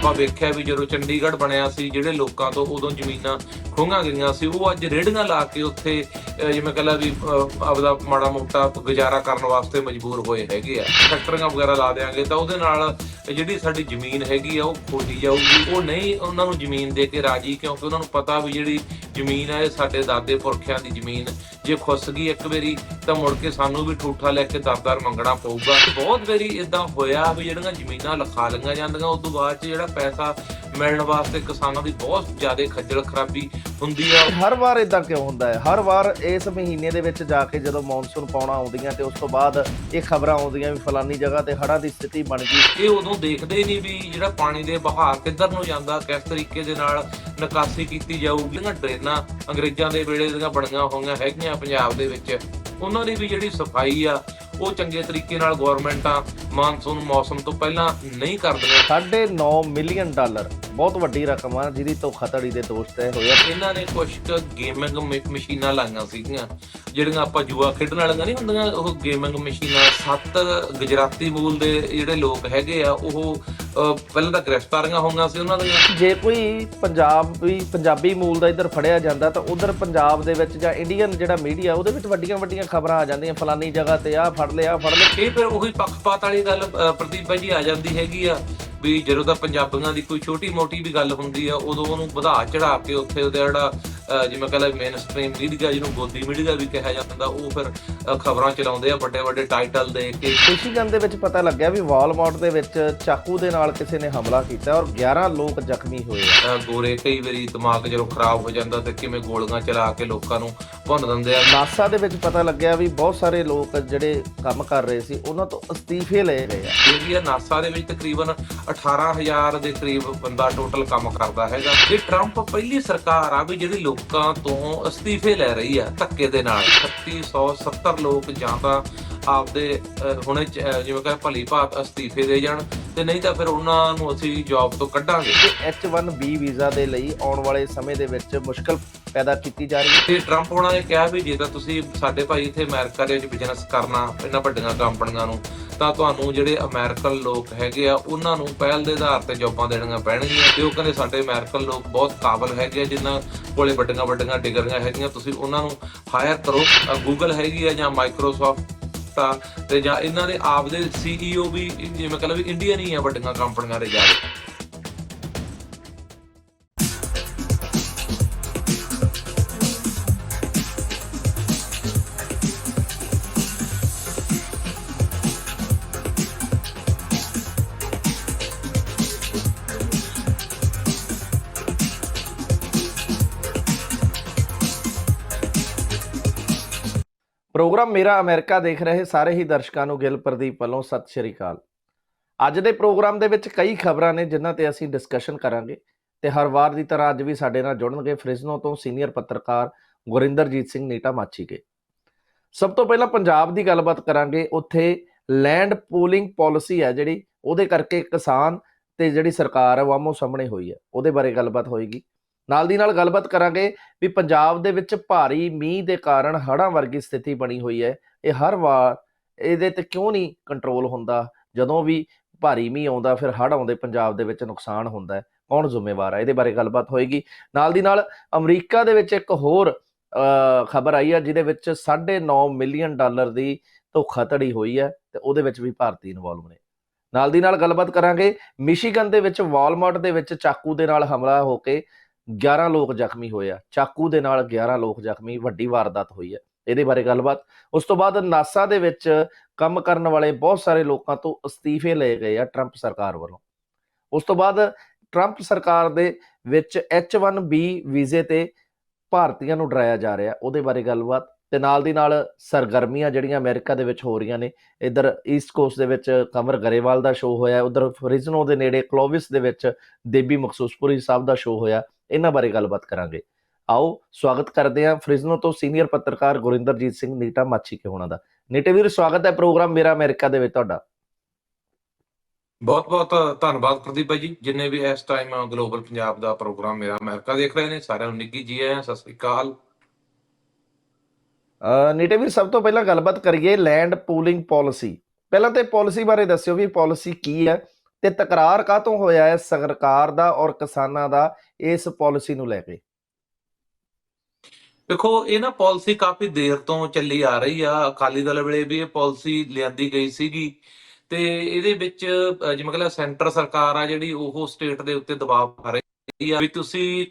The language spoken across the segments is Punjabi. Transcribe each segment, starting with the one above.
ਆਪਾਂ ਵੇਖਿਆ ਵੀ ਜਦੋਂ ਚੰਡੀਗੜ੍ਹ ਬਣਿਆ ਸੀ ਜਿਹੜੇ ਲੋਕਾਂ ਤੋਂ ਉਦੋਂ ਜ਼ਮੀਨਾਂ ਖੋਹਾਂ ਗਈਆਂ ਸੀ ਉਹ ਅੱਜ ਰੇੜੀਆਂ ਲਾ ਕੇ ਉੱਥੇ ਜਿਵੇਂ ਕਹਿੰਦਾ ਵੀ ਆਪਦਾ ਮਾੜਾ ਮੋਟਾ ਗੁਜ਼ਾਰਾ ਕਰਨ ਵਾਸਤੇ ਮਜਬੂਰ ਹੋਏ ਹੈਗੇ ਆ। ਫੈਕਟਰੀਆਂ ਵਗੈਰਾ ਲਾ ਦੇਾਂਗੇ ਤਾਂ ਉਹਦੇ ਨਾਲ ਜਿਹੜੀ ਸਾਡੀ ਜ਼ਮੀਨ ਹੈਗੀ ਆ, ਉਹ ਖੋਦੀ ਜਾਊਗੀ। ਉਹ ਨਹੀਂ ਉਹਨਾਂ ਨੂੰ ਜ਼ਮੀਨ ਦੇ ਕੇ ਰਾਜੀ, ਕਿਉਂਕਿ ਉਹਨਾਂ ਨੂੰ ਪਤਾ ਵੀ ਜਿਹੜੀ ਜ਼ਮੀਨ ਆ, ਇਹ ਸਾਡੇ ਦਾਦੇ ਪੁਰਖਿਆਂ ਦੀ ਜ਼ਮੀਨ। ਜੇ ਖੁੱਸ ਗਈ ਇੱਕ ਵਾਰੀ, ਤਾਂ ਮੁੜ ਕੇ ਸਾਨੂੰ ਵੀ ਠੂਠਾ ਲੈ ਕੇ ਦਰ-ਦਰ ਮੰਗਣਾ ਪਊਗਾ। ਬਹੁਤ ਵਾਰੀ ਇਦਾਂ ਹੋਇਆ ਵੀ ਜਿਹੜੀਆਂ ਜ਼ਮੀਨਾਂ ਲਿਖਾ ਲਈਆਂ ਜਾਂਦੀਆਂ, ਉਸ ਤੋਂ ਬਾਅਦ ਚ ਜਿਹੜਾ ਪੈਸਾ ਮਿਲਣ ਵਾਸਤੇ ਕਿਸਾਨਾਂ ਦੀ ਬਹੁਤ ਜ਼ਿਆਦਾ ਖੱਜਲ ਖਰਾਬੀ ਹੁੰਦੀ ਆ। ਹਰ ਵਾਰ ਇਦਾਂ ਕਿਉਂ ਹੁੰਦਾ ਹੈ? ਹਰ ਵਾਰ ਇਸ ਮਹੀਨੇ ਦੇ ਵਿੱਚ ਜਾ ਕੇ ਜਦੋਂ ਮੌਨਸੂਨ ਪਾਉਣਾ ਆਉਂਦੀਆਂ ਤੇ ਉਸ ਤੋਂ ਬਾਅਦ ਇਹ ਖਬਰਾਂ ਆਉਂਦੀਆਂ ਵੀ ਫਲਾਨੀ ਜਗ੍ਹਾ ਤੇ ਹੜ੍ਹਾਂ ਦੀ ਸਥਿਤੀ ਬਣ ਗਈ। ਇਹ ਉਦੋਂ ਦੇਖਦੇ ਨਹੀਂ ਵੀ ਜਿਹੜਾ ਪਾਣੀ ਦੇ ਵਹਾਅ ਕਿੱਧਰ ਨੂੰ ਜਾਂਦਾ ਕਿਸ ਤਰੀਕੇ ਦੇ ਨਾਲ ਨਿਕਾਸੀ ਕੀਤੀ ਜਾਊਗੀ। ਜਿਹੜੀਆਂ ਡਰੇਨਾਂ ਅੰਗਰੇਜ਼ਾਂ ਦੇ ਵੇਲੇ ਦੀਆਂ ਬਣੀਆਂ ਹੋਈਆਂ ਹੈਗੀਆਂ ਪੰਜਾਬ ਦੇ ਵਿੱਚ। ਉਹਨਾਂ ਦੀ ਵੀ ਜਿਹੜੀ ਸਫ਼ਾਈ ਆ ਉਹ ਚੰਗੇ ਤਰੀਕੇ ਨਾਲ ਗਵਰਨਮੈਂਟਾਂ ਮਾਨਸੂਨ ਮੌਸਮ ਤੋਂ ਪਹਿਲਾਂ ਨਹੀਂ ਕਰਦੀਆਂ। 9.5 ਮਿਲੀਅਨ ਡਾਲਰ। ਬਹੁਤ ਵੱਡੀ ਰਕਮ ਆ ਜਿਹਦੀ ਧੋਖਾਧੜੀ ਦੇ ਦੋਸ਼ ਤੈਅ ਹੋਏ ਆ। ਇਹਨਾਂ ਨੇ ਕੁਝ ਗੇਮਿੰਗ ਮਸ਼ੀਨਾਂ ਲਾਈਆਂ ਸੀਗੀਆਂ ਜਿਹੜੀਆਂ ਆਪਾਂ ਜੂਆ ਖੇਡਣ ਵਾਲੀਆਂ ਨਹੀਂ ਹੁੰਦੀਆਂ ਉਹ ਗੇਮਿੰਗ ਮਸ਼ੀਨਾਂ ਸੱਤ ਗੁਜਰਾਤੀ ਮੂਲ ਦੇ ਜਿਹੜੇ ਲੋਕ ਹੈਗੇ ਆ ਉਹ ਪਹਿਲਾਂ ਤਾਂ ਗ੍ਰਿਫਤਾਰੀਆਂ ਹੋਈਆਂ ਸੀ ਉਹਨਾਂ ਦੀਆਂ। ਜੇ ਕੋਈ ਪੰਜਾਬੀ ਪੰਜਾਬੀ ਮੂਲ ਦਾ ਇੱਧਰ ਫੜਿਆ ਜਾਂਦਾ ਤਾਂ ਉਧਰ ਪੰਜਾਬ ਦੇ ਵਿੱਚ ਜਾਂ ਇੰਡੀਅਨ ਜਿਹੜਾ ਮੀਡੀਆ ਉਹਦੇ ਵਿੱਚ ਵੱਡੀਆਂ ਵੱਡੀਆਂ ਖਬਰਾਂ ਆ ਜਾਂਦੀਆਂ ਫਲਾਨੀ ਜਗ੍ਹਾ ਤੇ ਆਹ ਫੜ ਲਿਆ ਫੜ ਲਿਆ। ਇਹ ਫਿਰ ਉਹੀ ਪੱਖਪਾਤ ਵਾਲੀ ਗੱਲ ਪ੍ਰਦੀਪ ਭਾਈ ਜੀ ਆ ਜਾਂਦੀ ਹੈਗੀ ਆ। ਵੀ ਜਦੋਂ ਤਾਂ ਪੰਜਾਬੀਆਂ ਦੀ ਕੋਈ ਛੋਟੀ ਮੋਟੀ ਵੀ ਗੱਲ ਹੁੰਦੀ ਆ, ਉਦੋਂ ਉਹਨੂੰ ਵਧਾ ਚੜਾ ਕੇ ਉੱਥੇ ਉਹਦਾ ਜਿਹੜਾ ਜਿਵੇਂ ਕਹਿੰਦਾ ਮੇਨ ਸਟ੍ਰੀਮ ਮੀਡੀਆ ਜਿਹਨੂੰ ਗੋਦੀ ਮੀਡੀਆ ਵੀ ਕਿਹਾ ਜਾਂਦਾ ਉਹ ਫਿਰ ਖਬਰਾਂ ਚਲਾਉਂਦੇ ਆ ਵੱਡੇ ਵੱਡੇ ਟਾਈਟਲ ਦੇ ਕੇ। ਮਿਸ਼ੀਗਨ ਦੇ ਵਿੱਚ ਪਤਾ ਲੱਗਿਆ ਵੀ ਵਾਲਮਾਰਟ ਦੇ ਵਿੱਚ ਚਾਕੂ ਦੇ ਨਾਲ ਕਿਸੇ ਨੇ ਹਮਲਾ ਕੀਤਾ ਔਰ 11 ਲੋਕ ਜ਼ਖਮੀ ਹੋਏ ਆ। ਗੋਰੇ ਕਈ ਵਾਰੀ ਦਿਮਾਗ ਜਦੋਂ ਖਰਾਬ ਹੋ ਜਾਂਦਾ ਤੇ ਕਿਵੇਂ ਗੋਲੀਆਂ ਚਲਾ ਕੇ ਲੋਕਾਂ ਨੂੰ ਭੁੰਨ ਦਿੰਦੇ ਆ। ਨਾਸਾ ਦੇ ਵਿੱਚ ਪਤਾ ਲੱਗਿਆ ਵੀ ਬਹੁਤ ਸਾਰੇ ਲੋਕ ਜਿਹੜੇ ਕੰਮ ਕਰ ਰਹੇ ਸੀ ਉਹਨਾਂ ਤੋਂ ਅਸਤੀਫੇ ਲਏ ਗਏ ਆ। ਜਿਹੜੀ ਆ ਨਾਸਾ ਦੇ ਵਿੱਚ ਤਕਰੀਬਨ 18000 ਦੇ ਕਰੀਬ ਬੰਦਾ ਟੋਟਲ ਕੰਮ ਕਰਦਾ ਹੈਗਾ। ਇਹ ਟਰੰਪ ਪਹਿਲੀ ਸਰਕਾਰ ਆ ਵੀ ਜਿਹੜੀ ਲੋਕਾਂ ਲੋਕਾਂ ਤੋਂ ਅਸਤੀਫੇ ਲੈ ਰਹੀ ਆ ਧੱਕੇ ਦੇ ਨਾਲ। 3670 ਲੋਕ ਜਾਂ ਤਾਂ ਆਪਦੇ ਹੁਣੇ ਜਿਵੇਂ ਕਿ ਭਲੀ ਭਾਤ ਅਸਤੀਫੇ ਦੇ ਜਾਣ। ਤੇ ਨਹੀਂ ਤਾਂ ਫਿਰ ਉਹਨਾਂ ਨੂੰ ਅਸੀਂ ਜੌਬ ਤੋਂ ਕੱਢਾਂਗੇ। ਤੇ H1B ਵੀਜ਼ਾ ਦੇ ਲਈ ਆਉਣ ਵਾਲੇ ਸਮੇਂ ਦੇ ਵਿੱਚ ਮੁਸ਼ਕਲ ਪੈਦਾ ਕੀਤੀ ਜਾ ਰਹੀ ਹੈ। ਤੇ ਟਰੰਪ ਉਹਨਾਂ ਨੇ ਕਿਹਾ ਵੀ ਜੇ ਤਾਂ ਤੁਸੀਂ ਸਾਡੇ ਭਾਈ ਇੱਥੇ ਅਮਰੀਕਾ ਦੇ ਵਿੱਚ ਬਿਜ਼ਨਸ ਕਰਨਾ ਇਹਨਾਂ ਵੱਡੀਆਂ ਕੰਪਨੀਆਂ ਨੂੰ ਤਾਂ ਤੁਹਾਨੂੰ ਜਿਹੜੇ ਅਮਰੀਕਨ ਲੋਕ ਹੈਗੇ ਆ ਉਹਨਾਂ ਨੂੰ ਪਹਿਲ ਦੇ ਆਧਾਰ ਤੇ ਜੌਬਾਂ ਦੇਣੀਆਂ ਪੈਣਗੀਆਂ। ਤੇ ਉਹ ਕਹਿੰਦੇ ਸਾਡੇ ਅਮਰੀਕਨ ਲੋਕ ਬਹੁਤ ਕਾਬਲ ਹੈਗੇ ਆ ਜਿਨ੍ਹਾਂ ਕੋਲੇ ਵੱਡੀਆਂ ਵੱਡੀਆਂ ਡਿਗਰੀਆਂ ਹੈਗੀਆਂ ਤੁਸੀਂ ਉਹਨਾਂ ਨੂੰ ਹਾਇਰ ਕਰੋ। ਗੂਗਲ ਹੈਗੀ ਆ ਜਾਂ ਮਾਈਕਰੋਸਾਫਟ ਤਾਂ ਤੇ ਜਾਂ ਇਹਨਾਂ ਦੇ ਆਪ ਦੇ ਸੀਈਓ ਵੀ ਜਿਵੇਂ ਕਹਿੰਦਾ ਵੀ ਇੰਡੀਅਨ ਹੀ ਆ ਵੱਡੀਆਂ ਕੰਪਨੀਆਂ ਦੇ ਜਾ ਰਹੇ ਪ੍ਰੋਗਰਾਮ ਮੇਰਾ ਅਮਰੀਕਾ ਦੇਖ ਰਹੇ ਸਾਰੇ ਹੀ ਦਰਸ਼ਕਾਂ ਨੂੰ ਗਿਲ ਪ੍ਰਦੀਪ ਵੱਲੋਂ ਸਤਿ ਸ਼੍ਰੀ ਅਕਾਲ। ਅੱਜ ਦੇ ਪ੍ਰੋਗਰਾਮ ਦੇ ਵਿੱਚ ਕਈ ਖਬਰਾਂ ਨੇ ਜਿਨ੍ਹਾਂ ਤੇ ਅਸੀਂ ਡਿਸਕਸ਼ਨ ਕਰਾਂਗੇ ਤੇ ਹਰ ਵਾਰ ਦੀ ਤਰ੍ਹਾਂ ਅੱਜ ਵੀ ਸਾਡੇ ਨਾਲ ਜੁੜਨਗੇ ਫ੍ਰਿਜ਼ਨੋ ਤੋਂ ਸੀਨੀਅਰ ਪੱਤਰਕਾਰ ਗੁਰਿੰਦਰਜੀਤ ਸਿੰਘ ਨੀਟਾ ਮਾਚੀਕੇ ਸਭ ਤੋਂ ਪਹਿਲਾਂ ਪੰਜਾਬ ਦੀ ਗੱਲਬਾਤ ਕਰਾਂਗੇ, ਉੱਥੇ ਲੈਂਡ ਪੂਲਿੰਗ ਪਾਲਿਸੀ ਹੈ ਜਿਹੜੀ, ਉਹਦੇ ਕਰਕੇ ਕਿਸਾਨ ਤੇ ਜਿਹੜੀ ਸਰਕਾਰ ਹੈ ਉਹ ਆਮੋ ਸਾਹਮਣੇ ਹੋਈ ਹੈ, ਉਹਦੇ ਬਾਰੇ ਗੱਲਬਾਤ ਹੋਏਗੀ। ਨਾਲ ਦੀ ਨਾਲ ਗੱਲਬਾਤ ਕਰਾਂਗੇ ਵੀ ਪੰਜਾਬ ਦੇ ਵਿੱਚ ਭਾਰੀ ਮੀਂਹ ਦੇ ਕਾਰਨ ਹੜ੍ਹਾਂ ਵਰਗੀ ਸਥਿਤੀ ਬਣੀ ਹੋਈ ਹੈ। ਇਹ ਹਰ ਵਾਰ ਇਹਦੇ ਤੇ ਕਿਉਂ ਨਹੀਂ ਕੰਟਰੋਲ ਹੁੰਦਾ? ਜਦੋਂ ਵੀ ਭਾਰੀ ਮੀਂਹ ਆਉਂਦਾ, ਫਿਰ ਹੜ੍ਹ ਆਉਂਦੇ ਪੰਜਾਬ ਦੇ ਵਿੱਚ ਨੁਕਸਾਨ ਹੁੰਦਾ ਹੈ। ਕੌਣ ਜ਼ਿੰਮੇਵਾਰ ਹੈ? ਇਹਦੇ ਬਾਰੇ ਗੱਲਬਾਤ ਹੋਏਗੀ। ਨਾਲ ਦੀ ਨਾਲ ਅਮਰੀਕਾ ਦੇ ਵਿੱਚ ਇੱਕ ਹੋਰ ਖਬਰ ਆਈ ਹੈ, ਜਿਹਦੇ ਵਿੱਚ 9.5 ਮਿਲੀਅਨ ਡਾਲਰ ਦੀ ਧੋਖਾਧੜੀ ਹੋਈ ਹੈ ਤੇ ਉਹਦੇ ਵਿੱਚ ਵੀ ਭਾਰਤੀ ਇਨਵੋਲਵ ਨੇ। ਨਾਲ ਦੀ ਨਾਲ ਗੱਲਬਾਤ ਕਰਾਂਗੇ, ਮਿਸ਼ੀਗਨ ਦੇ ਵਿੱਚ ਵਾਲਮਾਰਟ ਦੇ ਵਿੱਚ ਚਾਕੂ ਦੇ ਨਾਲ ਹਮਲਾ ਹੋ ਕੇ 11 ਲੋਕ ਜ਼ਖਮੀ ਹੋਏ ਆ, ਚਾਕੂ ਦੇ ਨਾਲ 11 ਲੋਕ ਜ਼ਖਮੀ, ਵੱਡੀ ਵਾਰਦਾਤ ਹੋਈ ਹੈ ਇਹਦੇ ਬਾਰੇ ਗੱਲਬਾਤ। ਉਸ ਤੋਂ ਬਾਅਦ ਨਾਸਾ ਦੇ ਵਿੱਚ ਕੰਮ ਕਰਨ ਵਾਲੇ ਬਹੁਤ ਸਾਰੇ ਲੋਕਾਂ ਤੋਂ ਅਸਤੀਫੇ ਲਏ ਗਏ ਆ ਟਰੰਪ ਸਰਕਾਰ ਵੱਲੋਂ। ਉਸ ਤੋਂ ਬਾਅਦ ਟਰੰਪ ਸਰਕਾਰ ਦੇ ਵਿੱਚ H1B ਵੀਜ਼ੇ ਤੇ ਭਾਰਤੀਆਂ ਨੂੰ ਡਰਾਇਆ ਜਾ ਰਿਹਾ। ਉਹਦੇ ਬਾਰੇ ਗੱਲਬਾਤ। ਤੇ ਨਾਲ ਦੀ ਨਾਲ ਸਰਗਰਮੀਆਂ ਜਿਹੜੀਆਂ ਅਮਰੀਕਾ ਦੇ ਵਿੱਚ ਹੋ ਰਹੀਆਂ ਨੇ, ਇਧਰ ਈਸਟ ਕੋਸਟ ਦੇ ਵਿੱਚ ਕਮਰ ਗਰੇਵਾਲ ਦਾ ਸ਼ੋਅ ਹੋਇਆ, ਉਧਰ ਫਰਿਜ਼ਨੋ ਦੇ ਨੇੜੇ ਕਲੋਵਿਸ ਦੇ ਵਿੱਚ ਦੇਬੀ ਮਖਸੂਸਪੁਰੀ ਸਾਹਿਬ ਦਾ ਸ਼ੋਅ ਹੋਇਆ। ਇਹਨਾਂ ਬਾਰੇ ਗੱਲਬਾਤ ਕਰਾਂਗੇ। ਆਓ ਸਵਾਗਤ ਕਰਦੇ ਹਾਂ ਫ੍ਰਿਜ਼ਨੋ ਤੋਂ ਸੀਨੀਅਰ ਪੱਤਰਕਾਰ ਗੁਰਿੰਦਰਜੀਤ ਸਿੰਘ ਨੀਟਾ ਮਾਛੀ ਕੇ ਹੋਣਾ ਦਾ। ਨੀਟੇ ਵੀਰ ਸਵਾਗਤ ਹੈ ਪ੍ਰੋਗਰਾਮ ਮੇਰਾ ਅਮਰੀਕਾ ਦੇ ਵਿੱਚ ਤੁਹਾਡਾ। ਬਹੁਤ ਬਹੁਤ ਧੰਨਵਾਦ ਪ੍ਰਦੀਪ ਭਾਈ ਜੀ। ਜਿੰਨੇ ਵੀ ਇਸ ਟਾਈਮ ਗਲੋਬਲ ਪੰਜਾਬ ਦਾ ਪ੍ਰੋਗਰਾਮ ਮੇਰਾ ਅਮਰੀਕਾ ਦੇਖ ਰਹੇ ਨੇ ਸਾਰਿਆਂ ਨੂੰ ਨਿੱਗੀ ਜੀ ਆਇਆਂ ਸਤਿ ਸ੍ਰੀ ਅਕਾਲ। ਨੀਟੇ ਵੀਰ ਸਭ ਤੋਂ ਪਹਿਲਾਂ ਗੱਲਬਾਤ ਕਰੀਏ ਲੈਂਡ ਪੂਲਿੰਗ ਪਾਲਿਸੀ ਪਹਿਲਾਂ ਤੇ ਪਾਲਿਸੀ ਬਾਰੇ ਦੱਸਿਓ ਵੀ ਪਾਲਿਸੀ ਕੀ ਹੈ। ਤੇ ਤਕਰਾਰ ਕਾਹਤੋਂ ਹੋਇਆ ਹੈ ਸਰਕਾਰ ਦਾ ਔਰ ਕਿਸਾਨਾਂ ਦਾ ਇਸ ਪਾਲਿਸੀ ਨੂੰ ਲੈ ਕੇ? ਦੇਖੋ ਇਹ ਨਾ ਪਾਲਿਸੀ ਕਾਫੀ ਦੇਰ ਤੋਂ ਚੱਲੀ ਆ ਰਹੀ ਆ। ਅਕਾਲੀ ਦਲ ਵੇਲੇ ਵੀ ਇਹ ਪਾਲਿਸੀ ਲਿਆਂਦੀ ਗਈ ਸੀਗੀ। ਤੇ ਇਹਦੇ ਵਿੱਚ ਅਹ, ਜਿਵੇਂ ਕਹਿੰਦਾ ਸੈਂਟਰ ਸਰਕਾਰ ਆ ਜਿਹੜੀ ਉਹ ਸਟੇਟ ਦੇ ਉੱਤੇ ਦਬਾਅ ਪਾ ਰਹੀ ਆ ਵੀ ਤੁਸੀਂ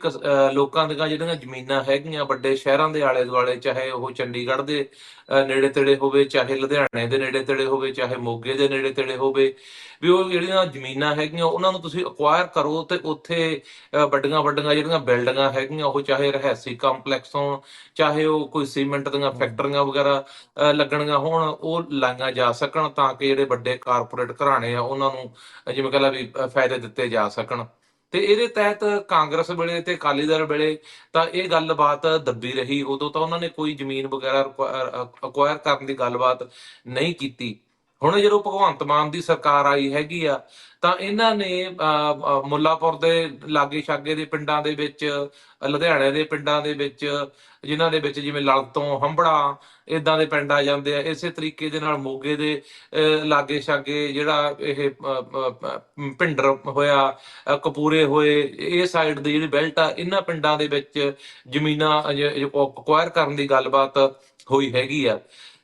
ਲੋਕਾਂ ਦੀਆਂ ਜਿਹੜੀਆਂ ਜ਼ਮੀਨਾਂ ਹੈਗੀਆਂ ਵੱਡੇ ਸ਼ਹਿਰਾਂ ਦੇ ਆਲੇ ਦੁਆਲੇ ਚਾਹੇ ਉਹ ਚੰਡੀਗੜ੍ਹ ਦੇ ਨੇੜੇ ਤੇੜੇ ਹੋਵੇ ਚਾਹੇ ਲੁਧਿਆਣੇ ਦੇ ਨੇੜੇ ਤੇੜੇ ਹੋਵੇ ਚਾਹੇ ਮੋਗੇ ਦੇ ਨੇੜੇ ਤੇੜੇ ਹੋਵੇ ਵੀ ਉਹ ਜਿਹੜੀਆਂ ਜ਼ਮੀਨਾਂ ਹੈਗੀਆਂ ਉਹਨਾਂ ਨੂੰ ਤੁਸੀਂ ਅਕਵਾਇਰ ਕਰੋ ਤੇ ਉੱਥੇ ਵੱਡੀਆਂ ਵੱਡੀਆਂ ਜਿਹੜੀਆਂ ਬਿਲਡਿੰਗਾਂ ਹੈਗੀਆਂ ਉਹ ਚਾਹੇ ਰਹਿਸੀ ਕੰਪਲੈਕਸ ਹੋਣ ਚਾਹੇ ਉਹ ਕੋਈ ਸੀਮੈਂਟ ਦੀਆਂ ਫੈਕਟਰੀਆਂ ਵਗੈਰਾ ਲੱਗਣੀਆਂ ਹੋਣ ਉਹ ਲਾਈਆਂ ਜਾ ਸਕਣ ਤਾਂ ਕਿ ਜਿਹੜੇ ਵੱਡੇ ਕਾਰਪੋਰੇਟ ਘਰਾਣੇ ਆ ਉਹਨਾਂ ਨੂੰ ਜਿਵੇਂ ਕਹਿੰਦਾ ਵੀ ਫਾਇਦੇ ਦਿੱਤੇ ਜਾ ਸਕਣ। ਤੇ ਇਹਦੇ ਤਹਿਤ ਕਾਂਗਰਸ ਵੇਲੇ ਤੇ ਅਕਾਲੀ ਦਲ ਵੇਲੇ ਤਾਂ ਇਹ ਗੱਲਬਾਤ ਦੱਬੀ ਰਹੀ। ਉਦੋਂ ਤਾਂ ਉਹਨਾਂ ਨੇ ਕੋਈ ਜ਼ਮੀਨ ਵਗੈਰਾ ਅਕਵਾਇਰ ਕਰਨ ਦੀ ਗੱਲਬਾਤ ਨਹੀਂ ਕੀਤੀ। ਹੁਣ ਜਦੋਂ ਭਗਵੰਤ ਮਾਨ ਦੀ ਸਰਕਾਰ ਆਈ ਹੈਗੀ ਆ ਤਾਂ ਇਹਨਾਂ ਨੇ ਮੁੱਲਾਪੁਰ ਦੇ ਲਾਗੇ ਛਾਗੇ ਦੇ ਪਿੰਡਾਂ ਦੇ ਵਿੱਚ ਅਹ, ਲੁਧਿਆਣੇ ਦੇ ਪਿੰਡਾਂ ਦੇ ਵਿੱਚ ਜਿਨ੍ਹਾਂ ਦੇ ਵਿੱਚ ਜਿਵੇਂ ਲਲ ਹੰਬੜਾ ਇਦਾਂ ਦੇ ਪਿੰਡ ਆ ਜਾਂਦੇ ਆ ਇਸੇ ਤਰੀਕੇ ਦੇ ਨਾਲ ਮੋਗੇ ਦੇ ਅਹ, ਲਾਗੇ ਛਾਗੇ ਜਿਹੜਾ ਇਹ ਅਹ, ਭਿੰਡਰ ਹੋਇਆ ਅਹ, ਕਪੂਰੇ ਹੋਏ ਇਹ ਸਾਈਡ ਦੀ ਜਿਹੜੀ ਬੈਲਟ ਆ ਇਹਨਾਂ ਪਿੰਡਾਂ ਦੇ ਵਿੱਚ ਜ਼ਮੀਨਾਂ ਅਕਵਾਇਰ ਕਰਨ ਦੀ ਗੱਲਬਾਤ ਹੋਈ ਹੈਗੀ ਆ।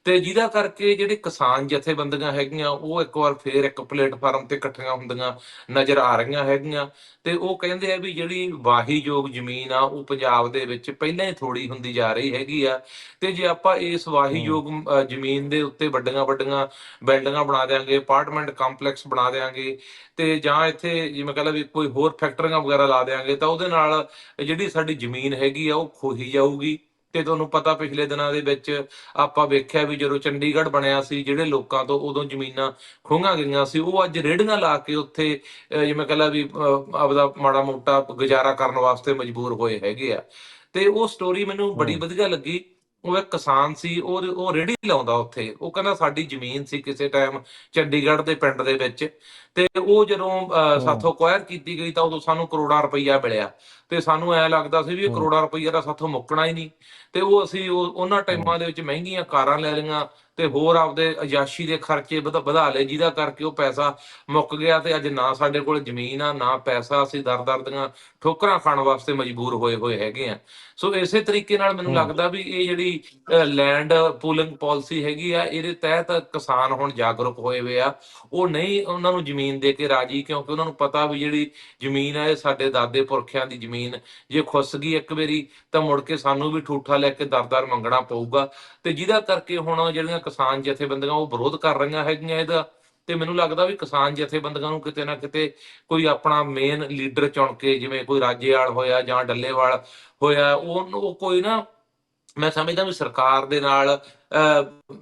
ਤੇ ਜਿਹਦਾ ਕਰਕੇ ਜਿਹੜੇ ਕਿਸਾਨ ਜਥੇਬੰਦੀਆਂ ਹੈਗੀਆਂ ਉਹ ਇੱਕ ਵਾਰ ਫੇਰ ਇੱਕ ਪਲੇਟਫਾਰਮ ਤੇ ਇਕੱਠੀਆਂ ਹੁੰਦੀਆਂ ਨਜ਼ਰ ਆ ਰਹੀਆਂ ਹੈਗੀਆਂ। ਤੇ ਉਹ ਕਹਿੰਦੇ ਆ ਵੀ ਜਿਹੜੀ ਵਾਹੀਯੋਗ ਜ਼ਮੀਨ ਆ ਉਹ ਪੰਜਾਬ ਦੇ ਵਿੱਚ ਪਹਿਲਾਂ ਹੀ ਥੋੜੀ ਹੁੰਦੀ ਜਾ ਰਹੀ ਹੈਗੀ ਆ। ਤੇ ਜੇ ਆਪਾਂ ਇਸ ਵਾਹੀਯੋਗ ਜ਼ਮੀਨ ਦੇ ਉੱਤੇ ਵੱਡੀਆਂ ਵੱਡੀਆਂ ਬਿਲਡਿੰਗਾਂ ਬਣਾ ਦੇਾਂਗੇ ਅਪਾਰਟਮੈਂਟ ਕੰਪਲੈਕਸ ਬਣਾ ਦੇਾਂਗੇ ਤੇ ਜਾਂ ਇੱਥੇ ਜਿਵੇਂ ਕਹਿੰਦਾ ਵੀ ਕੋਈ ਹੋਰ ਫੈਕਟਰੀਆਂ ਵਗੈਰਾ ਲਾ ਦੇਾਂਗੇ ਤਾਂ ਉਹਦੇ ਨਾਲ ਜਿਹੜੀ ਸਾਡੀ ਜ਼ਮੀਨ ਹੈਗੀ ਆ ਉਹ ਖੋਹੀ ਜਾਊਗੀ। ਤੇ ਤੁਹਾਨੂੰ ਪਤਾ ਪਿਛਲੇ ਦਿਨਾਂ ਦੇ ਵਿੱਚ ਆਪਾਂ ਵੇਖਿਆ ਵੀ ਜਦੋਂ ਚੰਡੀਗੜ੍ਹ ਬਣਿਆ ਸੀ ਜਿਹੜੇ ਲੋਕਾਂ ਤੋਂ ਉਦੋਂ ਜ਼ਮੀਨਾਂ ਖੋਹਾਂ ਗਈਆਂ ਸੀ ਉਹ ਅੱਜ ਰੇੜੀਆਂ ਲਾ ਕੇ ਉੱਥੇ ਜਿਵੇਂ ਕਹਿੰਦਾ ਵੀ ਆਪਦਾ ਮਾੜਾ ਮੋਟਾ ਗੁਜ਼ਾਰਾ ਕਰਨ ਵਾਸਤੇ ਮਜਬੂਰ ਹੋਏ ਹੈਗੇ ਆ। ਤੇ ਉਹ ਸਟੋਰੀ ਮੈਨੂੰ ਬੜੀ। ਵਧੀਆ ਲੱਗੀ। ਉਹ ਇੱਕ ਕਿਸਾਨ ਸੀ ਉਹ ਉਹ ਰੇੜੀ ਲਾਉਂਦਾ ਉੱਥੇ। ਉਹ ਕਹਿੰਦਾ ਸਾਡੀ ਜ਼ਮੀਨ ਸੀ ਕਿਸੇ ਟਾਈਮ ਚੰਡੀਗੜ੍ਹ ਦੇ ਪਿੰਡ ਦੇ ਵਿੱਚ। ਤੇ ਉਹ ਜਦੋਂ ਸਾਥੋਂ ਅਕਵਾਇਰ ਕੀਤੀ ਗਈ ਤਾਂ ਉਦੋਂ ਸਾਨੂੰ ਕਰੋੜਾਂ ਰੁਪਈਆ ਮਿਲਿਆ। ਤੇ ਸਾਨੂੰ ਐ ਲੱਗਦਾ ਸੀ ਵੀ। ਕਰੋੜਾਂ ਰੁਪਈਆ ਦਾ ਸਾਥੋਂ ਮੁੱਕਣਾ ਹੀ ਨਹੀਂ ਤੇ ਉਹ ਅਸੀਂ ਉਹ ਉਹਨਾਂ ਟਾਈਮਾਂ ਦੇ ਵਿੱਚ ਮਹਿੰਗੀਆਂ ਕਾਰਾਂ ਲੈ ਲਈਆਂ ਤੇ ਹੋਰ ਆਪਦੇ ਅਯਾਸ਼ੀ ਦੇ ਖਰਚੇ ਵਧ- ਲਏ ਜਿਹਦਾ ਕਰਕੇ ਉਹ ਪੈਸਾ ਮੁੱਕ ਗਿਆ ਤੇ ਅੱਜ ਨਾ ਸਾਡੇ ਕੋਲ ਜ਼ਮੀਨ ਆ ਨਾ ਪੈਸਾ ਅਸੀਂ ਦਰ-ਦਰ ਦੀਆਂ ਠੋਕਰਾਂ ਖਾਣ ਵਾਸਤੇ ਮਜਬੂਰ ਹੋਏ ਹੋਏ ਹੈਗੇ ਆ ਸੋ ਇਸੇ ਤਰੀਕੇ ਨਾਲ ਮੈਨੂੰ। ਲੱਗਦਾ ਵੀ ਇਹ ਜਿਹੜੀ ਲੈਂਡ ਪੂਲਿੰਗ ਪਾਲਿਸੀ ਹੈਗੀ ਆ ਇਹਦੇ ਤਹਿਤ ਕਿਸਾਨ ਹੁਣ ਜਾਗਰੂਕ ਹੋਏ ਹੋਏ ਆ ਉਹ ਨਹੀਂ ਉਹਨਾਂ ਨੂੰ ਜ਼ਮੀਨ ਦੇ ਕੇ ਰਾਜੀ ਕਿਉਂਕਿ ਉਹਨਾਂ ਨੂੰ ਪਤਾ ਵੀ ਜਿਹੜੀ ਜ਼ਮੀਨ ਆ ਇਹ ਸਾਡੇ ਦਾਦੇ ਪੁਰਖਿਆਂ ਦੀ ਜ਼ਮੀਨ ਜੇ ਖੁੱਸ ਗਈ ਇੱਕ ਵਾਰੀ, ਤਾਂ ਮੁੜ ਕੇ ਸਾਨੂੰ ਵੀ ਠੂਠਾ ਲੈ ਕੇ ਦਰ-ਦਰ ਮੰਗਣਾ ਪਊਗਾ। ਤੇ ਜਿਹਦਾ ਕਰਕੇ ਹੁਣ ਜਿਹੜੀਆਂ ਕਿਸਾਨ ਜਥੇਬੰਦੀਆਂ ਉਹ ਵਿਰੋਧ ਕਰ ਰਹੀਆਂ ਹੈਗੀਆਂ ਇਹਦਾ, ਤੇ ਮੈਨੂੰ ਲੱਗਦਾ ਵੀ ਕਿਸਾਨ ਜਥੇਬੰਦੀਆਂ ਨੂੰ ਕਿਤੇ ਨਾ ਕਿਤੇ ਕੋਈ ਆਪਣਾ ਮੇਨ ਲੀਡਰ ਚੁਣ ਕੇ, ਜਿਵੇਂ ਕੋਈ ਰਾਜੇਵਾਲ ਹੋਇਆ ਜਾਂ ਡੱਲੇਵਾਲ ਹੋਇਆ ਉਹ ਕੋਈ ਨਾ, ਮੈਂ ਸਮਝਦਾ ਵੀ ਸਰਕਾਰ ਦੇ ਨਾਲ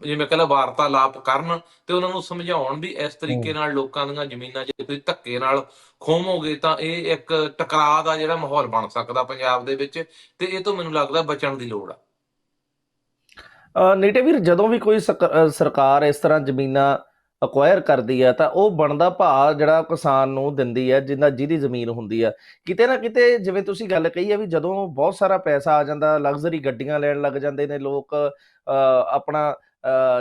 ਜਿਵੇਂ ਕਹਿੰਦਾ ਵਾਰਤਾਲਾਪ ਕਰਨ ਤੇ ਉਹਨਾਂ ਨੂੰ ਸਮਝਾਉਣ ਵੀ ਇਸ ਤਰੀਕੇ ਨਾਲ ਲੋਕਾਂ ਦੀਆਂ ਜ਼ਮੀਨਾਂ 'ਚ ਤੁਸੀਂ ਧੱਕੇ ਨਾਲ ਖੋਮੋਗੇ ਤਾਂ ਇਹ ਇੱਕ ਟਕਰਾਅ ਦਾ ਜਿਹੜਾ ਮਾਹੌਲ ਬਣ ਸਕਦਾ ਪੰਜਾਬ ਦੇ ਵਿੱਚ ਤੇ ਇਹ ਤੋਂ ਮੈਨੂੰ ਲੱਗਦਾ ਬਚਣ ਦੀ ਲੋੜ ਆ। ਨੀਟੇ ਵੀਰ ਜਦੋਂ ਵੀ ਕੋਈ ਸਰਕਾਰ ਇਸ ਤਰ੍ਹਾਂ ਜ਼ਮੀਨਾਂ ਅਕਵਾਇਰ ਕਰਦੀ ਹੈ ਤਾਂ ਉਹ ਬਣਦਾ ਭਾਅ ਜਿਹੜਾ ਕਿਸਾਨ ਨੂੰ ਦਿੰਦੀ ਹੈ ਜਿੰਨਾ ਜਿਹਦੀ ਜ਼ਮੀਨ ਹੁੰਦੀ ਆ। ਕਿਤੇ ਨਾ ਕਿਤੇ ਜਿਵੇਂ ਤੁਸੀਂ ਗੱਲ ਕਹੀ ਹੈ ਵੀ ਜਦੋਂ ਬਹੁਤ ਸਾਰਾ ਪੈਸਾ ਆ ਜਾਂਦਾ ਲਗਜ਼ਰੀ ਗੱਡੀਆਂ ਲੈਣ ਲੱਗ ਜਾਂਦੇ ਨੇ ਲੋਕ ਆਪਣਾ